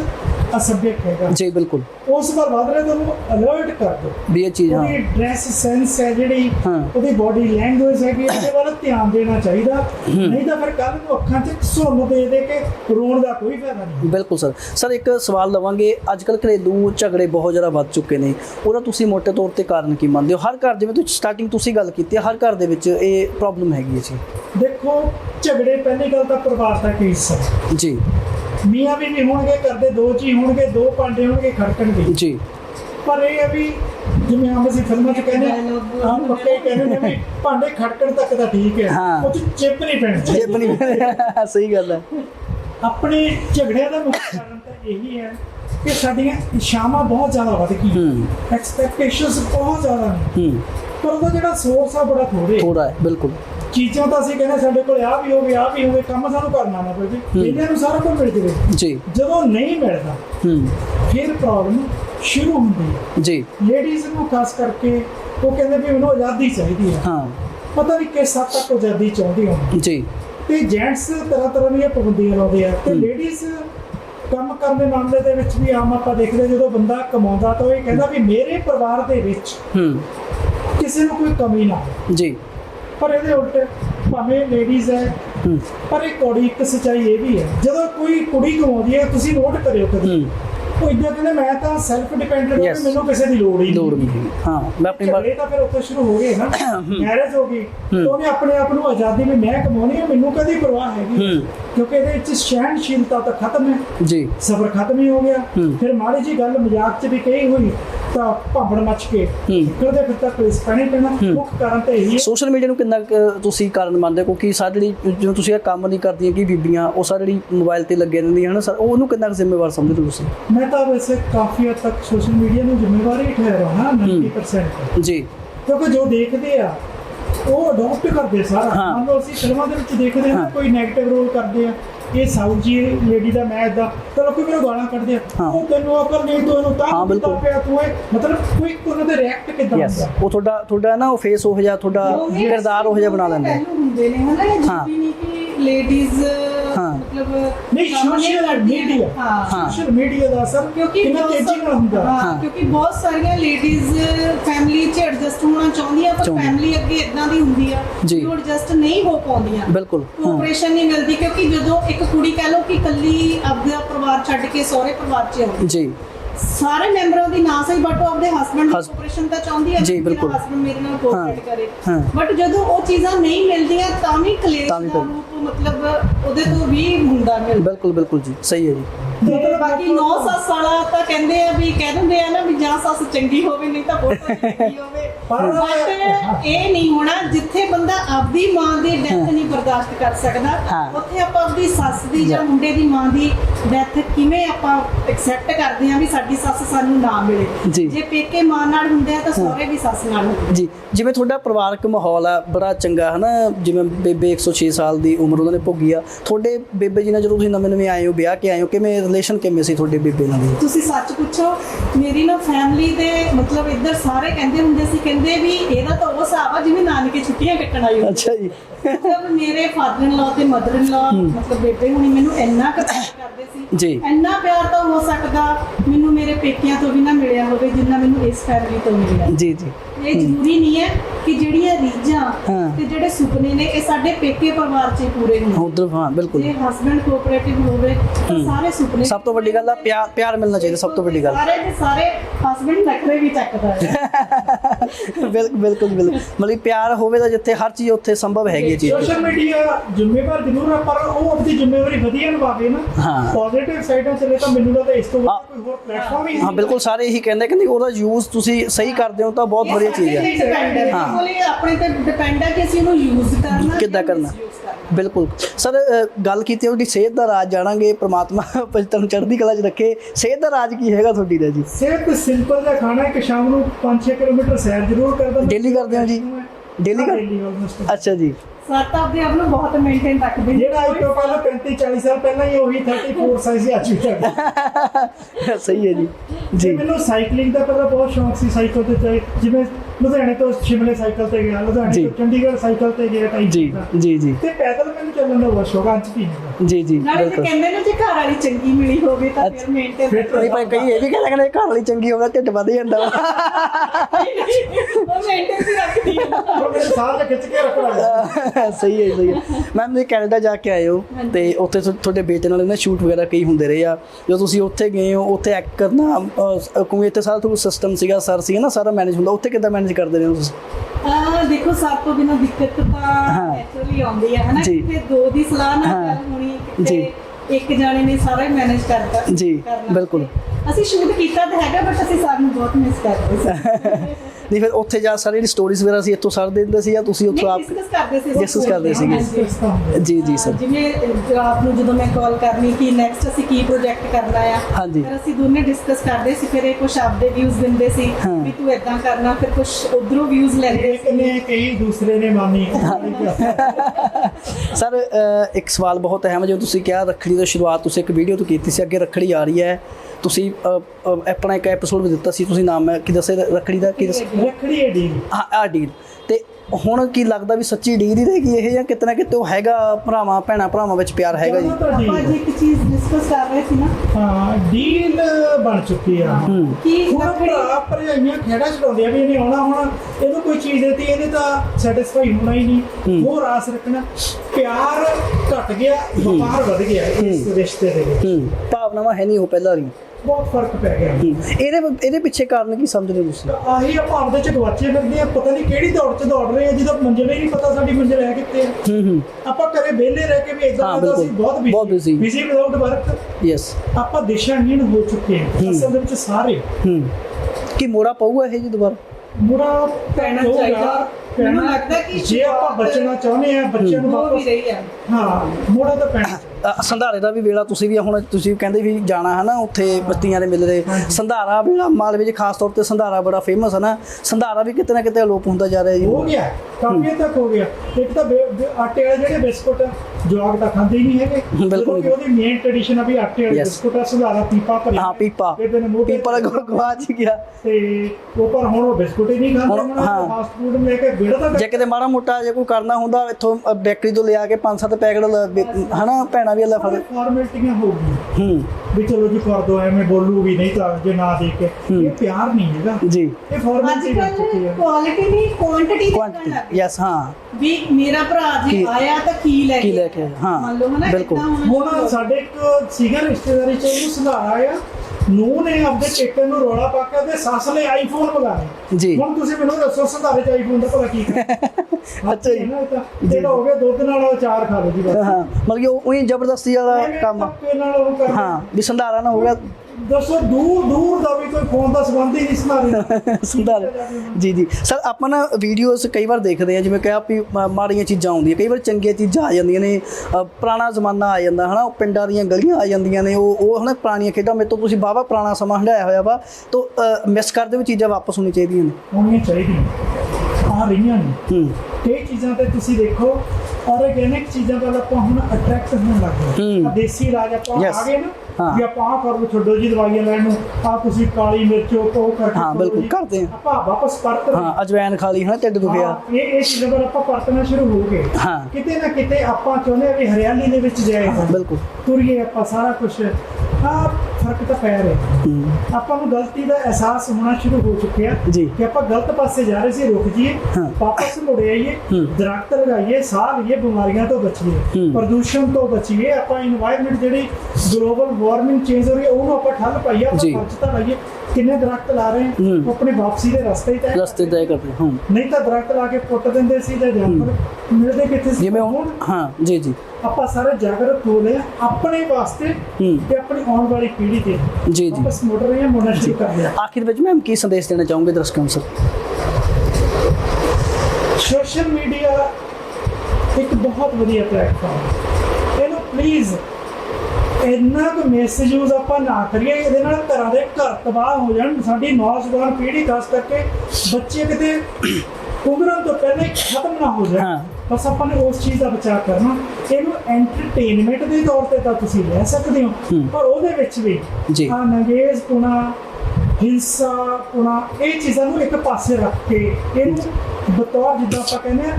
ਅਸਭਿਅਕ ਹੈਗਾ। ਜੀ ਬਿਲਕੁਲ। ਉਸ ਵੱਲ ਵਧ ਰਿਹਾ ਤਾਂ ਉਹਨੂੰ ਅਲਰਟ ਕਰ ਦਿਓ। ਵੀ ਇਹ ਚੀਜ਼ ਹਾਂ। ਉਹਦੀ ਡਰੈਸ ਸੈਂਸ ਹੈ ਜਿਹੜੀ। ਉਹਦੀ ਬਾਡੀ ਲੈਂਗੁਏਜ ਹੈਗੀ ਉਹਦੇ ਵੱਲ ਧਿਆਨ ਦੇਣਾ ਚਾਹੀਦਾ। ਨਹੀਂ ਤਾਂ ਫਿਰ ਕੱਲ ਨੂੰ ਅੱਖਾਂ 'ਚ ਸੁੰਨ ਦੇ ਦੇ ਕੇ ਰੋਣ ਦਾ ਕੋਈ ਫਾਇਦਾ ਨਹੀਂ। ਬਿਲਕੁਲ ਸਰ। ਸਰ ਇੱਕ ਸਵਾਲ ਲਵਾਂਗੇ। ਅੱਜ ਕੱਲ ਘਰੇਲੂ ਝਗੜੇ ਬਹੁਤ ਜ਼ਿਆਦਾ ਵੱਧ ਚੁੱਕੇ ਨੇ। ਉਹਦਾ ਤੁਸੀਂ ਮੋٹے ਤੌਰ ਤੇ ਕਾਰਨ ਕੀ ਮੰਨਦੇ ਹੋ? ਹਰ ਘਰ ਜਿਵੇਂ ਤੁਸੀਂ ਸਟਾਰਟਿੰਗ ਤੁਸੀਂ ਗੱਲ ਕੀਤੀ ਹੈ ਹਰ ਘਰ ਦੇ ਵਿੱਚ ਇਹ ਪ੍ਰੋਬਲਮ ਹੈਗੀ ਹੈ ਜੀ। ਦੇਖੋ ਝਗੜੇ ਪਹਿਲੀ ਗੱਲ ਤਾਂ ਪਰਿਵਾਰ ਦਾ ਕੀ ਹਿੱਸਾ ਹੈ। ਜੀ। ਮੀਆਂ ਵੀ ਨਹੀਂ ਹੋਣਗੇ ਕਰਦੇ ਦੋ ਜੀ ਹੋਣਗੇ ਦੋ ਭਾਂਡੇ ਹੋਣਗੇ ਖੜਕਣਗੇ। ਜੀ। ਪਰ ਇਹ ਹੈ ਵੀ ਜਿਵੇਂ ਆਮ ਅਸੀਂ ਫਿਲਮਾਂ 'ਚ ਕਹਿੰਦੇ ਹਾਂ ਪੱਕੇ ਕਹਿੰਦੇ ਨੇ ਵੀ ਭਾਂਡੇ ਖੜਕਣ ਤੱਕ ਤਾਂ ਠੀਕ ਹੈ ਹਾਂ। ਉਹ 'ਚ ਚਿੱਪ ਨਹੀਂ ਪੈਣੀ ਜੇ ਚਾਹੀਦੀ ਆਪਣੀ ਸਹੀ ਗੱਲ ਹੈ। ਆਪਣੇ ਝਗੜਿਆਂ ਦਾ ਮੁੱਖ ਕਾਰਨ ਤਾਂ ਇਹੀ ਹੈ ਕਿ ਸਾਡੀਆਂ ਇਸ਼ਾਵਾਂ ਬਹੁਤ ਜ਼ਿਆਦਾ ਵੱਧ ਗਈਆਂ। ਹੂੰ। ਐਕਸਪੈਕਟੇਸ਼ਨਸ ਬਹੁਤ ਜ਼ਿਆਦਾ ਨੇ। ਹੂੰ। ਪਰ ਉਹਦਾ ਜਿਹੜਾ ਸੋਰਸ ਆ ਬੜਾ ਥੋੜੇ ਥੋੜਾ ਹੈ ਬਿਲਕੁਲ। ਚੀਜ਼ਾਂ ਤਾਂ ਅਸੀਂ ਕਹਿੰਦੇ ਸਾਡੇ ਕੋਲ ਆ ਵੀ ਹੋਵੇ ਆ ਵੀ ਹੋਵੇ ਕੰਮ ਸਾਨੂੰ ਕਰਨਾ ਨਾ ਪਵੇ। ਇਹਨਾਂ ਨੂੰ ਸਾਰਾ ਕੁਝ ਮਿਲ ਜਵੇ ਜੀ। ਜਦੋਂ ਨਹੀਂ ਮਿਲਦਾ ਹੂੰ। ਫਿਰ ਪ੍ਰੋਬਲਮ ਸ਼ੁਰੂ ਹੁੰਦੀ ਹੈ। ਜੀ। ਲੇਡੀਜ਼ ਨੂੰ ਖਾਸ ਕਰਕੇ ਉਹ ਕਹਿੰਦੇ ਵੀ ਉਹਨੂੰ ਆਜ਼ਾਦੀ ਚਾਹੀਦੀ ਹੈ। ਹਾਂ। ਪਤਾ ਨਹੀਂ ਕਿਸ ਹੱਦ ਤੱਕ ਆਜ਼ਾਦੀ ਚਾਹੁੰਦੀ ਹੋਣ। ਜੀ। ਤੇ ਜੈਂਟਸ ਤਰ੍ਹਾਂ ਤਰ੍ਹਾਂ ਦੀਆਂ ਪਾਬੰਦੀਆਂ ਲਾਉਂਦੇ ਆ। ਤੇ ਲੇਡੀਜ਼ ਕੰਮ ਕਰਨ ਦੇ ਮਾਮਲੇ ਦੇ ਵਿੱਚ ਵੀ ਆਮ ਆਪਾਂ ਦੇਖਦੇ ਜਦੋਂ ਬੰਦਾ ਕਮਾਉਂਦਾ ਤਾਂ ਉਹ ਇਹ ਕਹਿੰਦਾ ਵੀ ਮੇਰੇ ਪਰਿਵਾਰ ਦੇ ਵਿੱਚ ਹੂੰ। ਕਿਸੇ ਨੂੰ ਕੋਈ ਕਮੀ ਨਾ ਜੀ। ਪਰ ਇਹਦੇ ਉਲਟ ਭਾਵੇਂ ਲੇਡੀਜ਼ ਹੈ ਪਰ ਇੱਕ ਕੋੜੀ ਇੱਕ ਸੱਚਾਈ ਇਹ ਵੀ ਹੈ ਜਦੋਂ ਕੋਈ ਕੁੜੀ ਕਮਾਉਂਦੀ ਹੈ ਤੁਸੀਂ ਨੋਟ ਕਰਿਓ ਕਦੇ। ਉਹ ਇਦਾਂ ਕਹਿੰਦੇ ਮੈਂ ਤਾਂ ਸੈਲਫ ਡਿਪੈਂਡੈਂਟ ਹਾਂ Yes. ਮੈਨੂੰ ਕਿਸੇ ਦੀ ਲੋੜ ਹੀ ਨਹੀਂ। ਹਾਂ ਮੈਂ ਆਪਣੀ ਬਾਤ ਝਗੜੇ ਤਾਂ ਫਿਰ ਉੱਥੇ ਸ਼ੁਰੂ ਹੋ ਗਏ ਨਾ। ਮੈਰਿਜ ਹੋ ਗਈ। ਤਾਂ ਉਹਨੇ ਆਪਣੇ ਆਪ ਨੂੰ ਆਜ਼ਾਦੀ ਵੀ ਮੈਂ ਕਮਾਉਣੀ ਹੈ ਮੈਨੂੰ ਕਦੀ ਪਰਵਾਹ ਹੈਗੀ ਹੂੰ। ਕਿਉਂਕਿ ਇਹਦੇ ਵਿੱਚ ਸਹਿਣਸ਼ੀਲਤਾ ਤਾਂ ਖਤਮ ਹੈ। ਜੀ। ਸਬਰ ਖਤਮ ਹੀ ਹੋ ਗਿਆ। ਹੂੰ। ਫਿਰ ਮਾੜੀ ਜੀ ਗੱਲ ਮਜ਼ਾਕ 'ਚ ਵੀ ਕਹੀ ਹੋਈ ਤਾਂ ਭਾਂਬੜ ਮੱਚ ਕੇ ਹੂੰ। ਨਿਕਲਦੇ ਫਿਰ ਤਾਂ ਪੁਲਿਸ ਪੈਣੀ। ਪੈਣਾ ਮੁੱਖ ਕਾਰਨ ਤਾਂ ਇਹੀ ਹੈ। ਸੋਸ਼ਲ ਮੀਡੀਆ ਨੂੰ ਕਿੰਨਾ ਕੁ ਤੁਸੀਂ ਕਾਰਨ ਮੰਨਦੇ ਹੋ? ਕਿਉਂਕਿ ਸਾਡੀ ਜਿਹੜੀ ਜਿਵੇਂ ਤੁਸੀਂ ਇਹ ਕੰਮ ਨਹੀਂ ਕਰਦੀਆਂ ਕਿ ਬੀਬੀਆਂ ਉਹ ਸਾਡੀ ਜਿਹੜੀ ਮੋਬਾਈਲ ਤੇ ਲੱਗੇ ਰਹਿੰਦੀਆਂ ਹਨ? ਸਰ ਉਹਨੂੰ ਕਿੰਨਾ ਕੁ ਜ਼ਿੰਮੇਵਾਰ ਸਮਝਦੇ ਹੋ ਤੁਸੀਂ? ਮੈਂ ਤਾਂ ਵੈਸੇ ਕਾਫੀ ਹੱਦ ਤੱਕ ਸੋਸ਼ਲ ਮੀਡੀਆ ਨੂੰ ਜ਼ਿੰਮੇਵਾਰੀ ਠਹਿਰਾਉਣਾ 90% ਜੀ ਕਿਉਂਕਿ ਜੋ ਦੇਖਦੇ ਆ ਉਹ ਅਡਾਪਟ ਕਰਦੇ ਸਾਰਾ। ਮੰਨ ਲਓ ਅਸੀਂ ਫਿਲਮਾਂ ਦੇ ਵਿੱਚ ਦੇਖਦੇ ਹਾਂ। ਕੋਈ 네ਗੇਟਿਵ ਰੋਲ ਕਰਦੇ ਆ ਇਹ ਸਾਊਥ ਜੀ ਲੇਡੀ ਦਾ ਮੈਂ ਇਦਾਂ ਤਾਂ ਲੋਕੀ ਮੈਨੂੰ ਗਾਲਾਂ ਕੱਢਦੇ ਆ ਹਾਂ। ਉਹ ਤੈਨੂੰ ਅਕਲ ਨਹੀਂ ਤੂੰ ਇਹਨੂੰ ਤਾਂ ਹਾਂ, ਬਿਲਕੁਲ। ਪਿਆ ਤੂੰ ਇਹ ਮਤਲਬ ਕੋਈ ਉਹਨਾਂ ਦੇ ਰਿਐਕਟ ਕਿਦਾਂ ਹੁੰਦਾ ਉਹ ਤੁਹਾਡਾ ਤੁਹਾਡਾ ਨਾ ਉਹ ਫੇਸ ਉਹ ਜਿਹਾ ਤੁਹਾਡਾ ਕਿਰਦਾਰ ਉਹ ਜਿਹਾ ਬਣਾ ਲੈਂਦਾ ਹੈ ਹੁੰਦੇ ਨੇ ਹਨਾ ਇਹ ਹਾਂ। ਜ਼ਰੂਰੀ ਨਹੀਂ ਕਿ ਲੇਡੀਜ਼ ਹਾਂ। ਮਤਲਬ ਨਹੀਂ ਸੋਸ਼ਲ। ਮੀਡੀਆ ਹਾਂ ਹਾਂ। ਸੋਸ਼ਲ ਮੀਡੀਆ ਦਾ ਅਸਰ ਕਿਉਂਕਿ ਕਿੰਨਾ ਬਹੁਤ ਤੇਜ਼ੀ ਨਾਲ ਹੁੰਦਾ ਹਾਂ, ਹਾਂ। ਕਿਉਂਕਿ ਬਹੁਤ ਸਾਰੀਆਂ ਲੇਡੀਜ਼ ਫੈਮਿਲੀ 'ਚ ਐਡਜਸਟ ਹੋਣਾ ਚਾਹੁੰਦੀਆਂ ਪਰ। ਫੈਮਿਲੀ ਅੱਗੇ ਇਦਾਂ ਦੀ ਹੁੰਦੀ ਆ ਉਹ ਐਡਜਸਟ ਨਹੀਂ ਹੋ ਪਾਉਂਦੀਆਂ ਬਿਲਕੁਲ ਹਾਂ ਕੋਆਪਰੇਸ਼ਨ ਨਹੀਂ ਮਿਲਦੀ ਕਿਉਂਕਿ ਜਦੋਂ ਇੱਕ ਇੱਕ ਕੁੜੀ ਕਹਿ ਲਓ ਕਿ ਇਕੱਲੀ ਆਪਣਾ ਪਰਿਵਾਰ ਛੱਡ ਕੇ ਸਹੁਰੇ ਪਰਿਵਾਰ 'ਚ ਆਉਂਦੀ। ਜੀ। ਸਾਰੇ ਮੈਂਬਰਾਂ ਦੀ ਨਾ ਸਹੀ ਬਟ ਉਹ ਆਪਦੇ ਹਸਬੰਡ ਦੀ ਕੋਆਪਰੇਸ਼ਨ ਤਾਂ ਚਾਹੁੰਦੀ ਹੈ ਜੀ, ਬਿਲਕੁਲ। ਹਸਬੰਡ ਮੇਰੇ ਨਾਲ ਕੋਆਪਰੇਟ ਕਰੇ। ਹਾਂ। ਬਟ ਜਦੋਂ ਉਹ ਚੀਜ਼ਾਂ ਨਹੀਂ ਮਿਲਦੀਆਂ ਤਾਂ ਵੀ ਕਲੇਸ਼ ਤਾਂ ਦਾ ਵੀ ਰੂਪ ਮਤਲਬ ਉਹਦੇ ਤੋਂ ਵੀ ਹੁੰਦਾ ਮਿਲਦਾ ਬਿਲਕੁਲ ਬਿਲਕੁਲ ਜੀ ਸਹੀ ਹੈ ਜੀ। ਤੇ ਬਾਕੀ ਨੌ ਸੱਸ ਵਾਲਾ ਤਾਂ ਕਹਿੰਦੇ ਆ ਵੀ ਕਹਿ ਦਿੰਦੇ ਆ ਨਾ ਵੀ ਜਾਂ ਸੱਸ ਚੰਗੀ ਹੋਵੇ ਨਹੀਂ ਤਾਂ ਬਹੁਤ ਚੰਗੀ ਹੋਵੇ। ਪਰ- ਬਟ ਇਹ ਨਹੀਂ ਹੋਣਾ ਜਿੱਥੇ ਬੰਦਾ ਆਪਦੀ ਮਾਂ ਦੀ ਡੈਥ ਨਹੀਂ ਬਰਦਾਸ਼ਤ ਕਰ ਸਕਦਾ ਹਾਂ। ਉੱਥੇ ਆਪਾਂ ਆਪਦੀ ਸੱਸ ਦੀ ਜਾਂ- ਮੁੰਡੇ ਦੀ ਮਾਂ ਦੀ ਡੈਥ ਕਿਵੇਂ ਆਪਾਂ ਐਕਸੈਪਟ ਕਰਦੇ ਆ ਵੀ ਸਾਡੀ ਸੱਸ ਸਾਨੂੰ ਨਾ ਮਿਲੇ। ਜੀ। ਪੇਕੇ ਮਾਂ ਨਾਲ ਹੁੰਦੇ ਆ ਤਾਂ ਸਹੁਰੇ ਵੀ ਸੱਸ ਨਾਲ ਹੁੰਦੇ ਜੀ ਜਿਵੇਂ ਤੁਹਾਡਾ ਪਰਿਵਾਰਕ ਮਾਹੌਲ ਆ ਬੜਾ ਚੰਗਾ ਹੈ ਨਾ ਜਿਵੇਂ ਬੇਬੇ 106 ਸਾਲ ਦੀ ਉਮਰ ਉਹਨਾਂ ਨੇ ਭੋਗੀ ਆ। ਤੁਹਾਡੇ ਬੇਬੇ ਜੀ ਨਾਲ ਜਦੋਂ ਤੁਸੀਂ ਨਵੇਂ ਨਵੇਂ ਆਏ ਹੋ ਵਿਆਹ ਕੇ ਆਏ ਹੋ ਕਿਵੇਂ ਰਿਲੇਸ਼ਨ ਕਿਵੇਂ ਸੀ ਤੁਹਾਡੇ ਬੇਬੇ ਨਾਲ? ਤੁਸੀਂ ਸੱਚ ਪੁੱਛੋ ਮੇਰੀ ਨਾ ਫੈਮਿਲੀ ਦੇ ਮਤਲਬ ਇੱਧਰ ਸਾਰੇ ਕਹਿੰਦੇ ਹੁੰਦੇ ਸੀ ਕਹਿੰਦੇ ਵੀ ਇਹਦਾ ਤਾਂ ਉਹ ਹਿਸਾਬ ਆ ਜਿਵੇਂ ਨਾਨਕੇ ਛੁੱਟੀਆਂ ਕੱਟਣ ਆਈ ਅੱਛਾ ਜੀ। ਮਤਲਬ ਮੇਰੇ ਫਾਦਰ ਇਨ ਲਾ ਤੇ ਮਦਰ ਇਨ ਲਾ ਮਤਲਬ ਬੇਬੇ ਹੁਣੀ ਮੈਨੂੰ ਇੰਨਾ ਪਿਆਰ ਕਰਦੇ ਸੀ ਜੀ। ਇੰਨਾ ਪਿਆਰ ਤਾਂ ਹੋ ਸਕਦਾ ਮੈਨੂੰ ਮੇਰੇ ਪੇਕਿਆਂ ਤੋਂ ਵੀ ਨਾ ਮਿਲਿਆ ਹੋਵੇ ਜਿੰਨਾ ਮੈਨੂੰ ਇਸ ਫੈਮਿਲੀ ਤੋਂ ਮਿਲਿਆ। ਜੀ ਜੀ। ਇਹ ਜ਼ਰੂਰੀ ਨਹੀਂ ਹੈ ਕਿ ਜਿਹੜੀਆਂ ਰੀਝਾਂ ਹਾਂ। ਤੇ ਜਿਹੜੇ ਸੁਪਨੇ ਨੇ ਇਹ ਸਾਡੇ ਪੇਕੇ ਪਰਿਵਾਰ 'ਚ ਹੀ ਪੂਰੇ ਹੋਣ। ਉਧਰ ਹਾਂ ਬਿਲਕੁਲ। ਜੇ ਹਸਬੰਡ ਕੋਆਪਰੇਟਿਵ ਹੋਵੇ ਤਾਂ ਸਾਰੇ ਸੁਪਨੇ ਸਭ ਤੋਂ ਵੱਡੀ ਗੱਲ ਆ ਪਿਆਰ ਪਿਆਰ ਮਿਲਣਾ ਚਾਹੀਦਾ ਸਭ ਤੋਂ ਵੱਡੀ ਗੱਲ। ਸਾਰੇ ਦੇ ਸਾਰੇ ਹਸਬੰਡ ਨਖਰੇ ਵੀ ਚੱਕਦਾ ਹੈ ਬਿਲਕੁਲ ਬਿਲਕੁਲ ਬਿਲਕੁਲ। ਮਤਲਬ ਪਿਆਰ ਹੋਵੇ ਤਾਂ ਜਿੱਥੇ ਹਰ ਚੀਜ਼ ਉੱਥੇ ਸੰਭਵ ਹੈਗੀ ਹੈ ਚੀਜ਼ ਸੋਸ਼ਲ ਮੀਡੀਆ ਜ਼ਿੰਮੇਵਾਰ ਜ਼ਰੂਰ ਹੈ ਪਰ ਉਹ ਆਪਣੀ ਜ਼ਿੰਮੇਵਾਰੀ ਵਧੀਆ ਨਿਭਾਵੇ ਨਾ। ਹਾਂ। ਪੋਜ਼ਿਟਿਵ ਸਾਈਡਾਂ ਚਲੇ ਤਾਂ ਮੈਨੂੰ ਲੱਗਦਾ ਇਸ ਤੋਂ ਵੱਧ ਕੋਈ ਹੋਰ ਪਲੇਟਫਾਰਮ ਹੀ ਹਾਂ ਬਿਲਕੁਲ ਸਾਰੇ ਇਹੀ ਕਹਿੰਦੇ ਕਹਿੰਦੇ ਉਹਦਾ ਯੂਜ਼ ਤੁਸੀਂ ਸਹੀ ਕਰਦੇ ਹੋ ਤਾਂ ਬਹੁਤ ਵਧੀਆ ਚੀਜ਼ ਹੈ। ਹੈ। ਹਾਂ। ਹਾਂ ਇਹ ਆਪਣੇ ਤੇ ਡਿਪੈਂਡ ਹੈ ਕਿ ਅਸੀਂ ਉਹਨੂੰ ਯੂਜ਼ ਕਰਨਾ ਕਿੱਦਾਂ ਕਰਨਾ। ਬਿਲਕੁਲ। ਸਰ ਗੱਲ ਕੀਤੀ ਉਹਦੀ ਸਿਹਤ ਦਾ ਰਾਜ ਜਾਣਾਂਗੇ ਪ੍ਰਮਾਤਮਾ ਤੁਹਾਨੂੰ ਚੜ੍ਹਦੀ ਕਲਾ 'ਚ ਰੱਖੇ। ਸਿਹਤ ਦਾ ਰਾਜ ਕੀ ਹੈਗਾ ਤੁਹਾਡੀ ਦਾ ਜੀ? ਸਿਰਫ ਸਿੰਪਲ ਜਿਹਾ ਖਾਣਾ ਇੱਕ ਸ਼ਾਮ ਨੂੰ 5-6 ਕਿਲੋਮੀਟਰ ਸੈਰ ਜ਼ਰੂਰ ਕਰਦਾ। Daily ਕਰਦੇ ਹੋ ਜੀ? ਕਰ- ਡੇਲੀ ਆਲਮੋਸਟ ਅੱਛਾ ਜੀ। ਸੱਤ ਆਪਦੇ ਆਪ ਨੂੰ ਬਹੁਤ ਮੇਨਟੇਨ ਰੱਖਦੇ ਨੇ। ਜਿਹੜਾ ਤੋਂ ਪਹਿਲਾਂ 35 40 ਸਾਲ ਪਹਿਲਾਂ ਹੀ ਉਹੀ 34 ਸਾਈਜ਼ ਹੀ ਅੱਜ ਵੀ ਕਰਦਾ ਸਹੀ ਹੈ ਜੀ। ਮੈਨੂੰ ਸਾਈਕਲਿੰਗ ਦਾ ਪਹਿਲਾਂ ਬਹੁਤ ਸ਼ੌਂਕ ਸੀ ਸਾਈਕਲ ਤੇ ਜਿਵੇਂ ਲੁਧਿਆਣੇ ਤੋਂ ਸ਼ਿਮਲੇ ਸਾਈਕਲ ਤੇ ਗਿਆ ਲੁਧਿਆਣੇ। ਤੋਂ ਚੰਡੀਗੜ੍ਹ ਸਾਈਕਲ ਤੇ ਗਿਆ ਟਾਈਪ ਜੀ ਜੀ ਜੀ। ਤੇ ਪੈਦਲ ਮੈਨੂੰ ਚੱਲਣ ਦਾ ਆ, ਅੱਜ ਵੀ ਜੀ ਜੀ ਨਾਲੇ ਬਿਲਕੁਲ। ਕਹਿੰਦੇ ਨੇ ਜੇ ਘਰ ਵਾਲੀ ਚੰਗੀ ਮਿਲੀ ਹੋਵੇ ਤਾਂ ਫਿਰ ਮੇਨਟੇਨ ਫਿਰ ਤਾਂ- ਨਹੀਂ ਪਰ ਕਈ ਇਹ ਵੀ ਕਹਿੰਦੇ ਕਹਿੰਦੇ ਘਰ ਵਾਲੀ ਚੰਗੀ ਹੋਵੇ ਢਿੱਡ ਵਧ ਜਾਂਦਾ। ਉਹ ਮੇਨਟੇਨ ਵੀ ਰੱਖਦੀ ਹੈ ਸਾਹ ਤੇ ਖਿੱਚ ਕੇ ਰੱਖਣਾ। ਸਹੀ ਹੈ ਸਹੀ ਹੈ। ਮੈਮ ਤੁਸੀਂ ਕੈਨੇਡਾ ਜਾ ਕੇ ਆਏ ਹੋ ਤੇ ਉੱਥੇ ਤੁ- ਤੁਹਾਡੇ ਬੇਟੇ ਨਾਲ ਨਾ ਸ਼ੂਟ ਵਗੈਰਾ ਕਈ ਹੁੰਦੇ ਰਹੇ ਆ। ਜਦੋਂ ਤੁਸੀਂ ਉੱਥੇ ਗਏ ਹੋ ਉੱਥੇ ਐਕਟ ਕਰਨਾ ਕਿਉਂਕਿ ਇੱਥੇ ਸਾਰਾ ਤੁਹਾਨੂੰ ਸਿਸਟਮ ਸੀਗਾ ਸਰ ਸੀਗਾ ਨਾ ਸਾਰਾ ਮੈਨੇਜ ਹੁੰਦਾ। ਉੱਥੇ ਕਿੱਦਾਂ ਮੈਨੇਜ ਕਰਦੇ ਰਹੇ ਹੋ ਤੁਸੀਂ ਆ ਦੇਖੋ ਸਭ ਤੋਂ ਬਿਨਾਂ ਦਿੱਕਤ ਤਾਂ ਹਾਂ। ਨੈਚੁਰਲੀ ਆਉਂਦੀ ਹੈ ਹਨਾ ਜੀ। ਕਿਤੇ ਦੋ ਦੀ ਸਲਾਹ ਨਾਲ ਹਾਂ। ਗੱਲ ਹੋਣੀ ਜੀ। ਕਿਤੇ ਇੱਕ ਜਾਣੇ ਨੇ ਸਾਰਾ ਮੈਨੇਜ ਕਰਤਾ ਜੀ, ਕਰਨਾ। ਬਿਲਕੁਲ। ਅਸੀਂ ਸ਼ੂਟ ਕੀਤਾ ਤਾਂ ਹੈਗਾ ਬਟ ਅਸੀਂ ਸਭ ਨੂੰ ਬਹੁਤ ਮਿਸ ਕਰਦੇ ਸੀ ਨਹੀਂ ਫਿਰ ਉੱਥੇ ਜਾ ਸਾਰੀ ਸਟੋਰੀਜ਼ ਵਗੈਰਾ ਸੀ ਇੱਥੋਂ ਸਰ ਦਿੰਦੇ ਸੀ ਜਾਂ ਤੁਸੀਂ ਉੱਥੋਂ ਆਪ ਡਿਸਕਸ ਕਰਦੇ ਸੀ ਕਰਦੇ ਸੀਗੇ। ਜੀ ਜੀ ਸਰ ਜਿਵੇਂ ਰਾਤ ਨੂੰ ਜਦੋਂ ਮੈਂ ਕਾਲ ਕਰਨੀ ਕਿ ਨੈਕਸਟ ਅਸੀਂ ਕੀ ਪ੍ਰੋਜੈਕਟ ਕਰਨਾ ਆ ਹਾਂਜੀ। ਫਿਰ ਅਸੀਂ ਦੋਨੇ ਡਿਸਕਸ ਕਰਦੇ ਸੀ ਫਿਰ ਇਹ ਕੁਝ ਆਪਦੇ ਵਿਊਜ਼ ਦਿੰਦੇ ਸੀ। ਵੀ ਤੂੰ ਇਦਾਂ ਕਰਨਾ ਫਿਰ ਕੁਝ ਉਧਰੋਂ ਵਿਊਜ਼ ਲੈਂਦੇ ਇੱਕ ਨੇ ਕਈ ਦੂਸਰੇ ਨੇ ਮਾਨੀ ਸਰ ਇੱਕ ਸਵਾਲ ਬਹੁਤ ਅਹਿਮ ਹੈ ਜੋ ਤੁਸੀਂ ਕਿਹਾ ਰੱਖੜੀ ਦੀ ਸ਼ੁਰੂਆਤ ਤੁਸੀਂ ਇੱਕ ਵੀਡੀਓ ਤੋਂ ਕੀਤੀ ਸੀ ਅੱਗੇ ਰੱਖੜੀ ਆ ਰਹੀ ਹੈ ਤੁਸੀਂ ਆਪਣਾ ਇੱਕ ਐਪੀਸੋਡ ਵੀ ਦਿੱਤਾ ਸੀ ਤੁਸੀਂ ਨਾਮ ਹੈ ਕੀ ਦੱਸੇ ਰੱਖੜੀ ਦਾ ਕੀ ਦੱਸ ਰੱਖੜੀ ਹੈ ਡੀਲ ਹਾਂ ਆ ਡੀਲ ਤੇ ਹੁਣ ਕੀ ਲੱਗਦਾ ਵੀ ਸੱਚੀ ਡੀਲ ਹੀ ਰਹੇਗੀ ਇਹ ਜਾਂ ਕਿਤਨਾ ਕਿਤੇ ਉਹ ਹੈਗਾ ਭਰਾਵਾਂ ਭੈਣਾਂ ਭਰਾਵਾਂ ਵਿੱਚ ਪਿਆਰ ਹੈਗਾ ਜੀ? ਆਪਾਂ ਅੱਜ ਇੱਕ ਚੀਜ਼ ਡਿਸਕਸ ਕਰ ਰਹੇ ਸੀ ਨਾ। ਹਾਂ ਡੀਲ ਬਣ ਚੁੱਕੀ ਆ। ਕਿ ਹੁਣ ਰੱਖੜੀ? ਭਰਾ ਭਰਜਾਈਆਂ ਖੇੜਾ ਛਡਾਉਂਦੇ ਆ ਵੀ ਇਹਨੇ ਆਉਣਾ ਹੁਣ ਇਹਨੂੰ ਕੋਈ ਚੀਜ਼ ਦਿੱਤੀ ਇਹਨੇ ਤਾਂ ਸੈਟੀਸਫਾਈ ਹੋਣਾ ਹੀ ਨਹੀਂ। ਹੋਰ ਆਸ ਰੱਖਣਾ ਪਿਆਰ ਘਟ ਗਿਆ ਵਪਾਰ ਵਧ ਗਿਆ ਇਸ ਰਿਸ਼ਤੇ ਦੇ ਵਿੱਚ। ਭਾਵਨਾਵਾਂ ਹੈ ਨਹੀਂ ਉਹ ਪਹਿਲਾਂ ਵਾਲੀ ਬਹੁਤ ਫ਼ਰਕ ਪੈ ਗਿਆ। ਹੂੰ। ਇਹਦੇ ਇਹਦੇ ਪਿੱਛੇ ਕਾਰਨ ਕੀ ਸਮਝਦੇ ਤੁਸੀਂ? ਆਹੀ ਆਪਾਂ ਆਪਦੇ ਚ ਗਵਾਚੇ ਫਿਰਦੇ ਆ ਪਤਾ ਨਹੀਂ ਕਿਹੜੀ ਦੌੜ ਚ ਦੌੜ ਰਹੇ ਆ ਜਿਹਦਾ ਮੰਜ਼ਿਲ ਹੀ ਨਹੀਂ ਪਤਾ ਸਾਡੀ ਮੰਜ਼ਿਲ ਹੈ ਕਿੱਥੇ ਆ। ਹੂੰ ਹੂੰ। ਆਪਾਂ ਘਰੇ ਵਿਹਲੇ ਰਹਿ ਕੇ ਵੀ ਇਦਾਂ ਹਾਂ, ਲੱਗਦਾ ਸੀ। ਬਹੁਤ ਬਹੁਤ busy। Busy without work yes ਆਪਾਂ ਦਿਸ਼ਾਹੀਣ ਹੋ ਚੁੱਕੇ ਹਾਂ। ਅਸਲ ਦੇ ਵਿੱਚ ਸਾਰੇ। ਹੂੰ। ਕੀ ਮੋੜਾ ਪਊਗਾ ਇਹ ਜੀ ਦੁਬਾਰਾ? ਮੁਰਾ ਪੈਣਾ ਚਾਹੀਦਾ। ਮੈਨੂੰ ਲੱਗਦਾ ਕਿ ਜੇ ਆਪਾਂ ਬਚਣਾ ਚਾਹੁੰਦੇ ਆ ਬੱਚਿਆਂ ਨੂੰ ਵਾਪਸ ਰਹੀ ਹੈ ਹਾਂ ਮੋੜਾ ਤਾਂ ਪੈਣਾ ਸੰਧਾਰੇ ਦਾ ਵੀ ਵੇਲਾ ਤੁਸੀਂ ਵੀ ਹੁਣ ਤੁਸੀਂ ਕਹਿੰਦੇ ਵੀ ਜਾਣਾ ਹੈ ਨਾ ਉੱਥੇ ਬੱਤੀਆਂ ਦੇ ਮੇਲੇ ਦੇ। ਸੰਧਾਰਾ ਵੇਲਾ ਮਾਲ ਵਿੱਚ ਖਾਸ ਤੌਰ ਤੇ ਸੰਧਾਰਾ ਬੜਾ ਫੇਮਸ ਹੈ ਨਾ ਸੰਧਾਰਾ ਵੀ ਕਿਤੇ ਨਾ ਕਿਤੇ ਅਲੋਪ ਹੁੰਦਾ ਜਾ ਰਿਹਾ ਜੀ। ਹੋ ਗਿਆ। ਕਾਫੀ ਤੱਕ ਹੋ ਗਿਆ। ਇੱਕ ਤਾਂ ਆਟੇ ਵਾਲੇ ਜਿਹੜੇ ਬਿਸਕੁਟ ਜਵਾਗ ਤਾਂ ਖਾਂਦੇ ਹੀ ਨਹੀਂ ਹੈਗੇ। ਬਿਲਕੁਲ। ਕਿ ਉਹਦੀ ਮੇਨ ਟ੍ਰੈਡੀਸ਼ਨ ਆ ਵੀ ਆਟੇ ਵਾਲੇ. ਬਿਸਕੁਟ ਆ ਸੁਧਾਰਾ ਪੀਪਾ ਭਰੀ ਹਾਂ ਪੀਪਾ। ਤੇ ਪੀਪਾ ਦਾ ਗਵਾਚ ਗਿਆ ਤੇ ਉਹ ਪਰ ਹੁਣ ਉਹ ਬਿਸਕੁਟ ਹੀ ਨਹੀਂ ਖਾਂਦੇ ਹਾਂ। ਫਾਸਟ ਫੂਡ ਲੈ ਕੇ ਵਿੜਦਾ ਜੇ ਕਿਤੇ ਮਾੜਾ ਮੋਟਾ ਜੇ ਕੋਈ ਕਰਨਾ ਹੁੰਦਾ ਇੱਥੋਂ ਬੇਕਰੀ ਤੋਂ ਲਿਆ ਕੇ ਪੰਜ ਸੱਤ ਪੈਕਟ ਹਨਾ ਭੈਣਾ ਵੀ ਅੱਲਾ ਫੜ ਫਾਰਮੈਲਿਟੀਆਂ ਹੋ ਗਈਆਂ। ਹੂੰ। ਵੀ ਚਲੋ ਜੀ ਕਰ ਦੋ ਐਵੇਂ ਬੋਲੂਗੀ ਨਹੀਂ ਤਾਂ ਜੇ ਨਾ ਦੇਖ ਕੇ। ਇਹ ਪਿਆਰ ਨਹੀਂ ਹੈਗਾ। ਜੀ। ਇਹ ਫਾਰਮੈਲਿਟੀ ਬਣ ਚੁੱਕੀ ਕੱਲ ਹੈ ਕੁਆਲਿਟੀ ਨਹੀਂ ਕੁਆਂਟੀਟੀ ਕੁਆਂਟੀਟੀ ਯੈਸ ਹਾਂ। ਵੀ ਮੇਰਾ ਭਰਾ ਜੇ ਆਇਆ ਤਾਂ ਕੀ ਲੈ ਕੀ ਕੇ ਆਇਆ? ਹਾਂ, ਮੰਨ ਲਓ ਹਨਾ ਬਿਲਕੁਲ। ਹੋਣਾ ਹੁਣ ਸਾਡੇ ਇੱਕ ਸੀਗਾ ਰਿਸ਼ਤੇਦਾਰੀ ਚ ਉਹਨੂੰ ਸੁਧਾਰ ਆਇਆ। ਨੂੰ ਨੇ ਆਪਦੇ ਟੇਕਰ ਨੂੰ ਰੋਲਾ ਪਾ ਕੇ ਉਹਦੇ ਸੱਸ ਲਈ ਆਈਫੋਨ ਮੰਗਾਇਆ ਜੀ। ਹੁਣ ਤੁਸੀਂ ਮੈਨੂੰ ਦੱਸੋ ਸੁਧਾਰੇ ਚ ਆਈਫੋਨ ਦਾ ਭਲਾ ਕੀ ਕਰ ਅੱਛਾ ਜੀ। ਜਿਹੜਾ ਹੋ ਗਿਆ ਦੁੱਧ ਨਾਲ ਉਹ ਚਾਰ ਖਾ ਲਓ ਜੀ ਬਸ। ਹਾਂ ਮਤਲਬ ਕਿ ਉਹ ਉਹੀ ਜ਼ਬਰਦਸਤੀ ਵਾਲਾ ਐਵੇਂ ਕੰਮ ਧੱਕੇ ਨਾਲ ਉਹ ਕਰ ਹਾਂ ਵੀ ਸੰਧਾਰਾ ਨਾ ਹੋਊਗਾ ਦੱਸੋ ਦੂਰ ਦੂਰ ਦਾ ਵੀ ਕੋਈ ਫੋਨ ਦਾ ਸੰਬੰਧ ਹੀ ਨਹੀਂ ਸੁਧਾਰੇ ਸੰਧਾਰਾ ਜੀ ਜੀ। ਸਰ ਆਪਾਂ ਨਾ ਵੀਡੀਓਜ਼ ਕਈ ਵਾਰ ਦੇਖਦੇ ਆ ਜਿਵੇਂ ਵੀ ਮ- ਮਾੜੀਆਂ ਚੀਜ਼ਾਂ ਆਉਂਦੀਆਂ ਕਈ ਵਾਰ ਚੰਗੀਆਂ ਚੀਜ਼ਾਂ ਆ ਜਾਂਦੀਆਂ ਨੇ ਪੁਰਾਣਾ ਜ਼ਮਾਨਾ ਆ ਜਾਂਦਾ ਹਨਾ ਪਿੰਡਾਂ ਦੀਆਂ ਗਲੀਆਂ ਆ ਜਾਂਦੀਆਂ ਨੇ ਉਹ ਉਹ ਹਨਾ ਪੁਰਾਣੀਆਂ ਖੇਡਾਂ ਮੇਰੇ ਤੋਂ ਤੁਸੀਂ ਬਾਵਾ ਪੁਰਾਣਾ ਸਮਾਂ ਹੰਡਾਇਆ ਹੋਇਆ ਵਾ ਤੋਂ ਮਿਸ ਕਰਦੇ ਵੀ ਚੀਜ਼ਾਂ ਵਾਪਸ ਹੋਣੀ ਚਾਹੀਦੀਆਂ ਨੇ। ਹੋਣੀਆਂ ਚਾਹੀਦੀਆਂ ਆ ਰਹੀਆਂ ਨੇ। ਹੂੰ। ਕਈ ਚੀਜ਼ਾਂ ਤੇ ਤੁਸੀਂ ਦੇਖੋ ਆਰਗੈਨਿਕ ਚੀਜ਼ਾਂ ਵੱਲ ਆਪਾਂ ਹੁਣ ਅਟਰੈਕਟ ਹੋਣ ਲੱਗ ਗਏ। ਆ ਦੇਸੀ ਇਲਾਜ ਆਪਾਂ. ਆ ਗਏ ਨਾ। ਵੀ ਆਪਾਂ ਆਹ ਕਰ ਛੱਡੋ ਜੀ ਦਵਾਈਆਂ ਲੈਣ ਨੂੰ ਆ ਤੁਸੀਂ ਕਾਲੀ ਮਿਰਚ ਉਹ ਕਰਕੇ ਹਾਂ, ਬਿਲਕੁਲ। ਕਰਦੇ ਹਾਂ। ਆਪਾਂ ਵਾਪਸ ਪਰਤ ਹਾਂ ਅਜਵੈਨ ਖਾ ਲਈ ਹਨਾ ਢਿੱਡ ਦੁਖਿਆ ਇਹ ਇਹ ਚੀਜ਼ਾਂ ਵੱਲ ਆਪਾਂ ਪਰਤਣਾ ਸ਼ੁਰੂ ਹੋ ਗਏ ਹਾਂ ਕਿਤੇ ਨਾ ਕਿਤੇ ਆਪਾਂ ਚਾਹੁੰਦੇ ਆ ਵੀ ਹਰਿਆਲੀ ਦੇ ਵਿੱਚ ਜਾਏ ਬਿਲਕੁਲ ਤੁਰੀਏ ਆਪਾਂ ਸਾਰਾ ਕੁਝ ਆ ਫ਼ਰਕ ਤਾਂ ਪੈ ਰਿਹਾ ਆਪਾਂ ਨੂੰ ਗਲਤੀ ਦਾ ਅਹਿਸਾਸ ਹੋਣਾ ਸ਼ੁਰੂ ਹੋ ਚੁੱਕਿਆ ਜੀ। ਕਿ ਆਪਾਂ ਗਲਤ ਪਾਸੇ ਜਾ ਰਹੇ ਸੀ ਰੁਕ ਜਾਈਏ ਹਾਂ। ਵਾਪਸ ਮੁੜ ਆਈਏ ਦਰਖਤ ਲਗਾਈਏ ਸਾਹ ਲਈਏ ਬਿਮਾਰੀਆਂ ਤੋਂ ਬਚੀਏ ਪ੍ਰਦੂਸ਼ਣ ਤੋਂ ਬਚੀਏ ਆਪਾਂ এনवायरमेंट ਜਿਹੜੀ ਗਲੋਬਲ ਵਾਰਮਿੰਗ ਚੇਂਜ ਹੋ ਰਹੀ ਹੈ ਉਹਨੂੰ ਆਪਾਂ ਠੱਲ ਪਾਈਏ ਆਪਾਂ ਜੀ। ਖਰਚ ਤਾਂ ਕਿੰਨੇ ਦਰਖਤ ਲਾ ਰਹੇ ਹਾਂ ਹੂੰ। ਉਹ ਆਪਣੇ ਵਾਪਸੀ ਦੇ ਰਸਤੇ ਹੀ ਤੈਅ ਰਸਤੇ ਤੈਅ ਕਰਦੇ ਹਾਂ। ਨਹੀਂ ਤਾਂ ਦਰਖਤ ਲਾ ਕੇ ਪੁੱਟ ਦਿੰਦੇ ਸੀ ਜਾਂ ਜਾਨਵਰ ਮਿਲਦੇ ਕਿੱਥੇ ਸੀ? ਜਿਵੇਂ ਹੁਣ ਹਾਂ ਜੀ ਜੀ। ਆਪਾਂ ਸਾਰੇ ਜਾਗਰੂਕ ਹੋ ਲਏ ਹਾਂ ਆਪਣੇ ਵਾਸਤੇ ਹੂੰ। ਤੇ ਆਪਣੀ ਆਉਣ ਵਾਲੀ ਪੀੜ੍ਹੀ ਤੇ। ਜੀ ਜੀ। ਵਾਪਸ ਮੁੜ ਰਹੇ ਹਾਂ ਮੁੜਨਾ ਸ਼ੁਰੂ ਕਰ ਲਿਆ ਆਖਿਰ ਵਿੱਚ ਮੈਮ ਕੀ ਸੰਦੇਸ਼ ਦੇਣਾ ਚਾਹੋਗੇ ਦਰਸ਼ਕਾਂ ਨੂੰ ਸਰ ਸੋਸ਼ਲ ਮੀਡੀਆ ਇੱਕ ਬਹੁਤ ਵਧੀਆ ਪਲੇਟਫਾਰਮ ਹੈ। ਇਹਨੂੰ ਪਲੀਜ਼ ਇੰਨਾ ਕੁ ਮਿਸਯੂਜ਼ ਆਪਾਂ ਨਾ ਕਰੀਏ ਇਹਦੇ ਨਾਲ ਘਰਾਂ ਦੇ ਘਰ ਤਬਾਹ ਹੋ ਜਾਣ ਸਾਡੀ ਨੌਜਵਾਨ ਪੀੜ੍ਹੀ ਖਾਸ ਕਰਕੇ ਬੱਚੇ ਕਿਤੇ ਉਮਰਾਂ ਤੋਂ ਪਹਿਲਾਂ ਖਤਮ ਨਾ ਹੋ। ਜਾਣ ਬਸ ਆਪਾਂ ਨੇ ਉਸ ਚੀਜ਼ ਦਾ ਬਚਾਅ ਕਰਨਾ ਇਹਨੂੰ ਐਂਟਰਟੇਨਮੈਂਟ ਦੇ ਤੌਰ ਤੇ ਤਾਂ ਤੁਸੀਂ ਲੈ ਸਕਦੇ ਹੋ। ਪਰ ਉਹਦੇ ਵਿੱਚ ਵੀ। ਆ ਨਗੇਜ਼ ਪੁਣਾ ਹਿੰਸਾ ਪੁਣਾ ਇਹ ਚੀਜ਼ਾਂ ਨੂੰ ਇੱਕ ਪਾਸੇ ਰੱਖ ਕੇ ਇਹਨੂੰ ਬਤੌਰ ਜਿੱਦਾਂ ਆਪਾਂ ਕਹਿੰਦੇ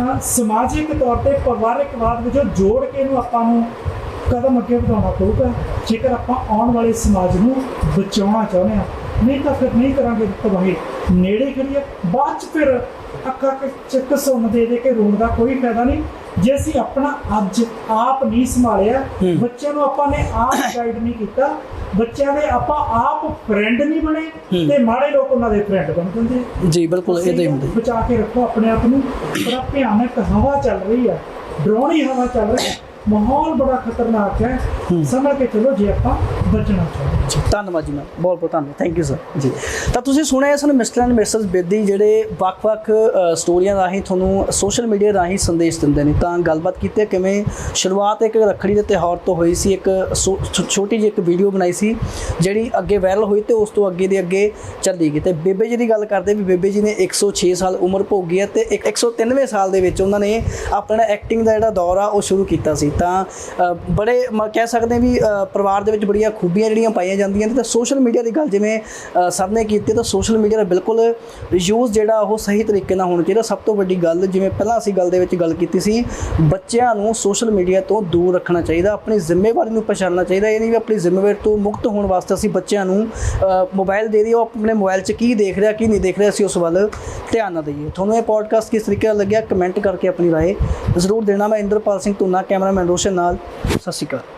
ਆ ਸਮਾਜਿਕ ਤੌਰ ਤੇ ਪਰਿਵਾਰਕਵਾਦ ਵਿੱਚੋਂ ਜੋੜ ਕੇ ਇਹਨੂੰ ਆਪਾਂ ਨੂੰ ਕਦਮ ਅੱਗੇ ਵਧਾਉਣਾ ਪਊਗਾ ਜੇਕਰ ਆਪਾਂ ਆਉਣ ਵਾਲੇ ਸਮਾਜ ਨੂੰ ਬਚਾਉਣਾ ਚਾਹੁੰਦੇ ਹਾਂ ਨਹੀਂ ਤਾਂ ਫਿਰ ਨਹੀਂ ਕਰਾਂਗੇ ਤਬਾਹੀ ਨੇੜੇ ਕਰੀਏ ਬਾਅਦ ਚ ਫਿਰ ਅੱਖਾਂ ਚ ਘਸੁੰਨ ਦੇ ਦੇ ਕੇ ਰੋਣ ਦਾ ਕੋਈ ਫਾਇਦਾ ਨਹੀਂ ਜੇ ਅਸੀਂ ਆਪਣਾ ਅੱਜ ਆਪ ਨਹੀਂ ਸੰਭਾਲਿਆ। ਬੱਚਿਆਂ ਨੂੰ ਆਪਾਂ ਨੇ ਆਪ ਗਾਈਡ ਨਹੀਂ ਕੀਤਾ ਬੱਚਿਆਂ ਦੇ ਆਪਾਂ ਆਪ ਫਰੈਂਡ ਨਹੀਂ ਬਣੇ। ਤੇ ਮਾੜੇ ਲੋਕ ਉਹਨਾਂ ਦੇ ਫਰੈਂਡ ਬਣ ਜਾਂਦੇ। ਜੀ ਬਿਲਕੁਲ ਇਦਾਂ ਹੀ ਹੁੰਦਾ। ਬਚਾ ਕੇ ਰੱਖੋ ਆਪਣੇ ਆਪ ਨੂੰ ਬੜਾ ਭਿਆਨਕ ਹਵਾ ਚੱਲ ਰਹੀ ਹੈ ਡਰਾਉਣੀ ਹਵਾ ਚੱਲ ਰਹੀ ਹੈ ਮਾਹੌਲ ਬੜਾ ਖਤਰਨਾਕ ਹੈ। ਸਮਝ ਕੇ ਚਲੋ ਜੇ ਆਪਾਂ ਬਚਣਾ ਚਾਹੁੰਦੇ ਹਾਂ। ਜੀ ਧੰਨਵਾਦ ਜੀ ਮੈਂ ਬਹੁਤ ਬਹੁਤ ਧੰਨਵਾਦ। ਥੈਂਕ ਯੂ ਸਰ ਜੀ ਤਾਂ ਤੁਸੀਂ ਸੁਣਿਆ ਸਨ ਮਿਸਟਰ ਐਂਡ ਮਿਸਸ ਬੇਦੀ ਜਿਹੜੇ ਵੱਖ-ਵੱਖ ਸਟੋਰੀਆਂ ਰਾਹੀਂ ਤੁਹਾਨੂੰ ਸੋਸ਼ਲ ਮੀਡੀਆ ਰਾਹੀਂ ਸੰਦੇਸ਼ ਦਿੰਦੇ ਨੇ। ਤਾਂ ਗੱਲਬਾਤ ਕੀਤੀ ਕਿਵੇਂ ਸ਼ੁਰੂਆਤ ਇੱਕ ਰੱਖੜੀ ਦੇ ਤਿਉਹਾਰ ਤੋਂ ਹੋਈ ਸੀ ਇੱਕ ਛੋਟੀ ਜਿਹੀ ਇੱਕ ਵੀਡੀਓ ਬਣਾਈ ਸੀ ਜਿਹੜੀ ਅੱਗੇ ਵਾਇਰਲ ਹੋਈ ਤੇ ਉਸ ਤੋਂ ਅੱਗੇ ਦੇ ਅੱਗੇ ਚੱਲੀ ਗਈ। ਤੇ ਬੇਬੇ ਜੀ ਦੀ ਗੱਲ ਕਰਦੇ ਵੀ ਬੇਬੇ ਜੀ ਨੇ 106 ਸਾਲ ਉਮਰ ਭੋਗੀ ਹੈ ਤੇ ਇੱਕ 193 ਸਾਲ ਦੇ ਵਿੱਚ ਉਹਨਾਂ ਨੇ ਆਪਣਾ ਐਕਟਿੰਗ ਦਾ ਜਿਹੜਾ ਦੌਰ ਆ ਉਹ ਸ਼ੁਰੂ ਕੀਤਾ ਸੀ। ਤਾਂ ਬੜੇ ਮ- ਕਹਿ ਸਕਦੇ ਹਾਂ ਵੀ ਪਰਿਵਾਰ ਦੇ ਵਿੱਚ ਬੜੀਆਂ ਖੂਬੀਆਂ ਜਿਹੜੀਆਂ ਪਾਈਆਂ ਜਾਂਦੀਆਂ ਨੇ ਤਾਂ ਸੋਸ਼ਲ ਮੀਡੀਆ ਦੀ ਗੱਲ ਜਿਵੇਂ ਸਭ ਨੇ ਕੀਤੀ ਤਾਂ ਸੋਸ਼ਲ ਮੀਡੀਆ ਦਾ ਬਿਲਕੁਲ ਯੂਜ਼ ਜਿਹੜਾ ਉਹ ਸਹੀ ਤਰੀਕੇ ਨਾਲ ਹੋਣਾ ਚਾਹੀਦਾ। ਸਭ ਤੋਂ ਵੱਡੀ ਗੱਲ ਜਿਵੇਂ ਪਹਿਲਾਂ ਅਸੀਂ ਗੱਲ ਦੇ ਵਿੱਚ ਗੱਲ ਕੀਤੀ ਸੀ ਬੱਚਿਆਂ ਨੂੰ ਸੋਸ਼ਲ ਮੀਡੀਆ ਤੋਂ ਦੂਰ ਰੱਖਣਾ ਚਾਹੀਦਾ ਆਪਣੀ ਜ਼ਿੰਮੇਵਾਰੀ ਨੂੰ ਪਛਾਣਨਾ ਚਾਹੀਦਾ ਇਹ ਨਹੀਂ ਵੀ ਆਪਣੀ ਜ਼ਿੰਮੇਵਾਰੀ ਤੋਂ ਮੁਕਤ ਹੋਣ ਵਾਸਤੇ ਅਸੀਂ ਬੱਚਿਆਂ ਨੂੰ ਅ, ਮੋਬਾਈਲ ਦੇ ਦਈਏ ਉਹ ਆਪਣੇ ਮੋਬਾਈਲ 'ਚ ਕੀ ਦੇਖ ਰਿਹਾ ਕੀ ਨਹੀਂ ਦੇਖ ਰਿਹਾ ਅਸੀਂ ਉਸ ਵੱਲ ਧਿਆਨ ਨਾ ਦਈਏ। ਤੁਹਾਨੂੰ ਇਹ ਪੋਡਕਾਸਟ ਕਿਸ ਤਰੀਕੇ ਨਾਲ ਲੱਗਿਆ ਕਮੈਂਟ ਕਰਕੇ ਆਪਣੀ ਰਾਏ ਜ਼ਰੂਰ ਦੇਣਾ। ਮੈਂ ਇੰਦਰਪਾਲ ਸਿੰਘ ਧੁੰਨਾ ਕੈਮਰਾਮੈਨ ਰੋਸ਼ਨ ਨਾਲ। ਸਤਿ ਸ਼੍ਰੀ ਅਕਾਲ।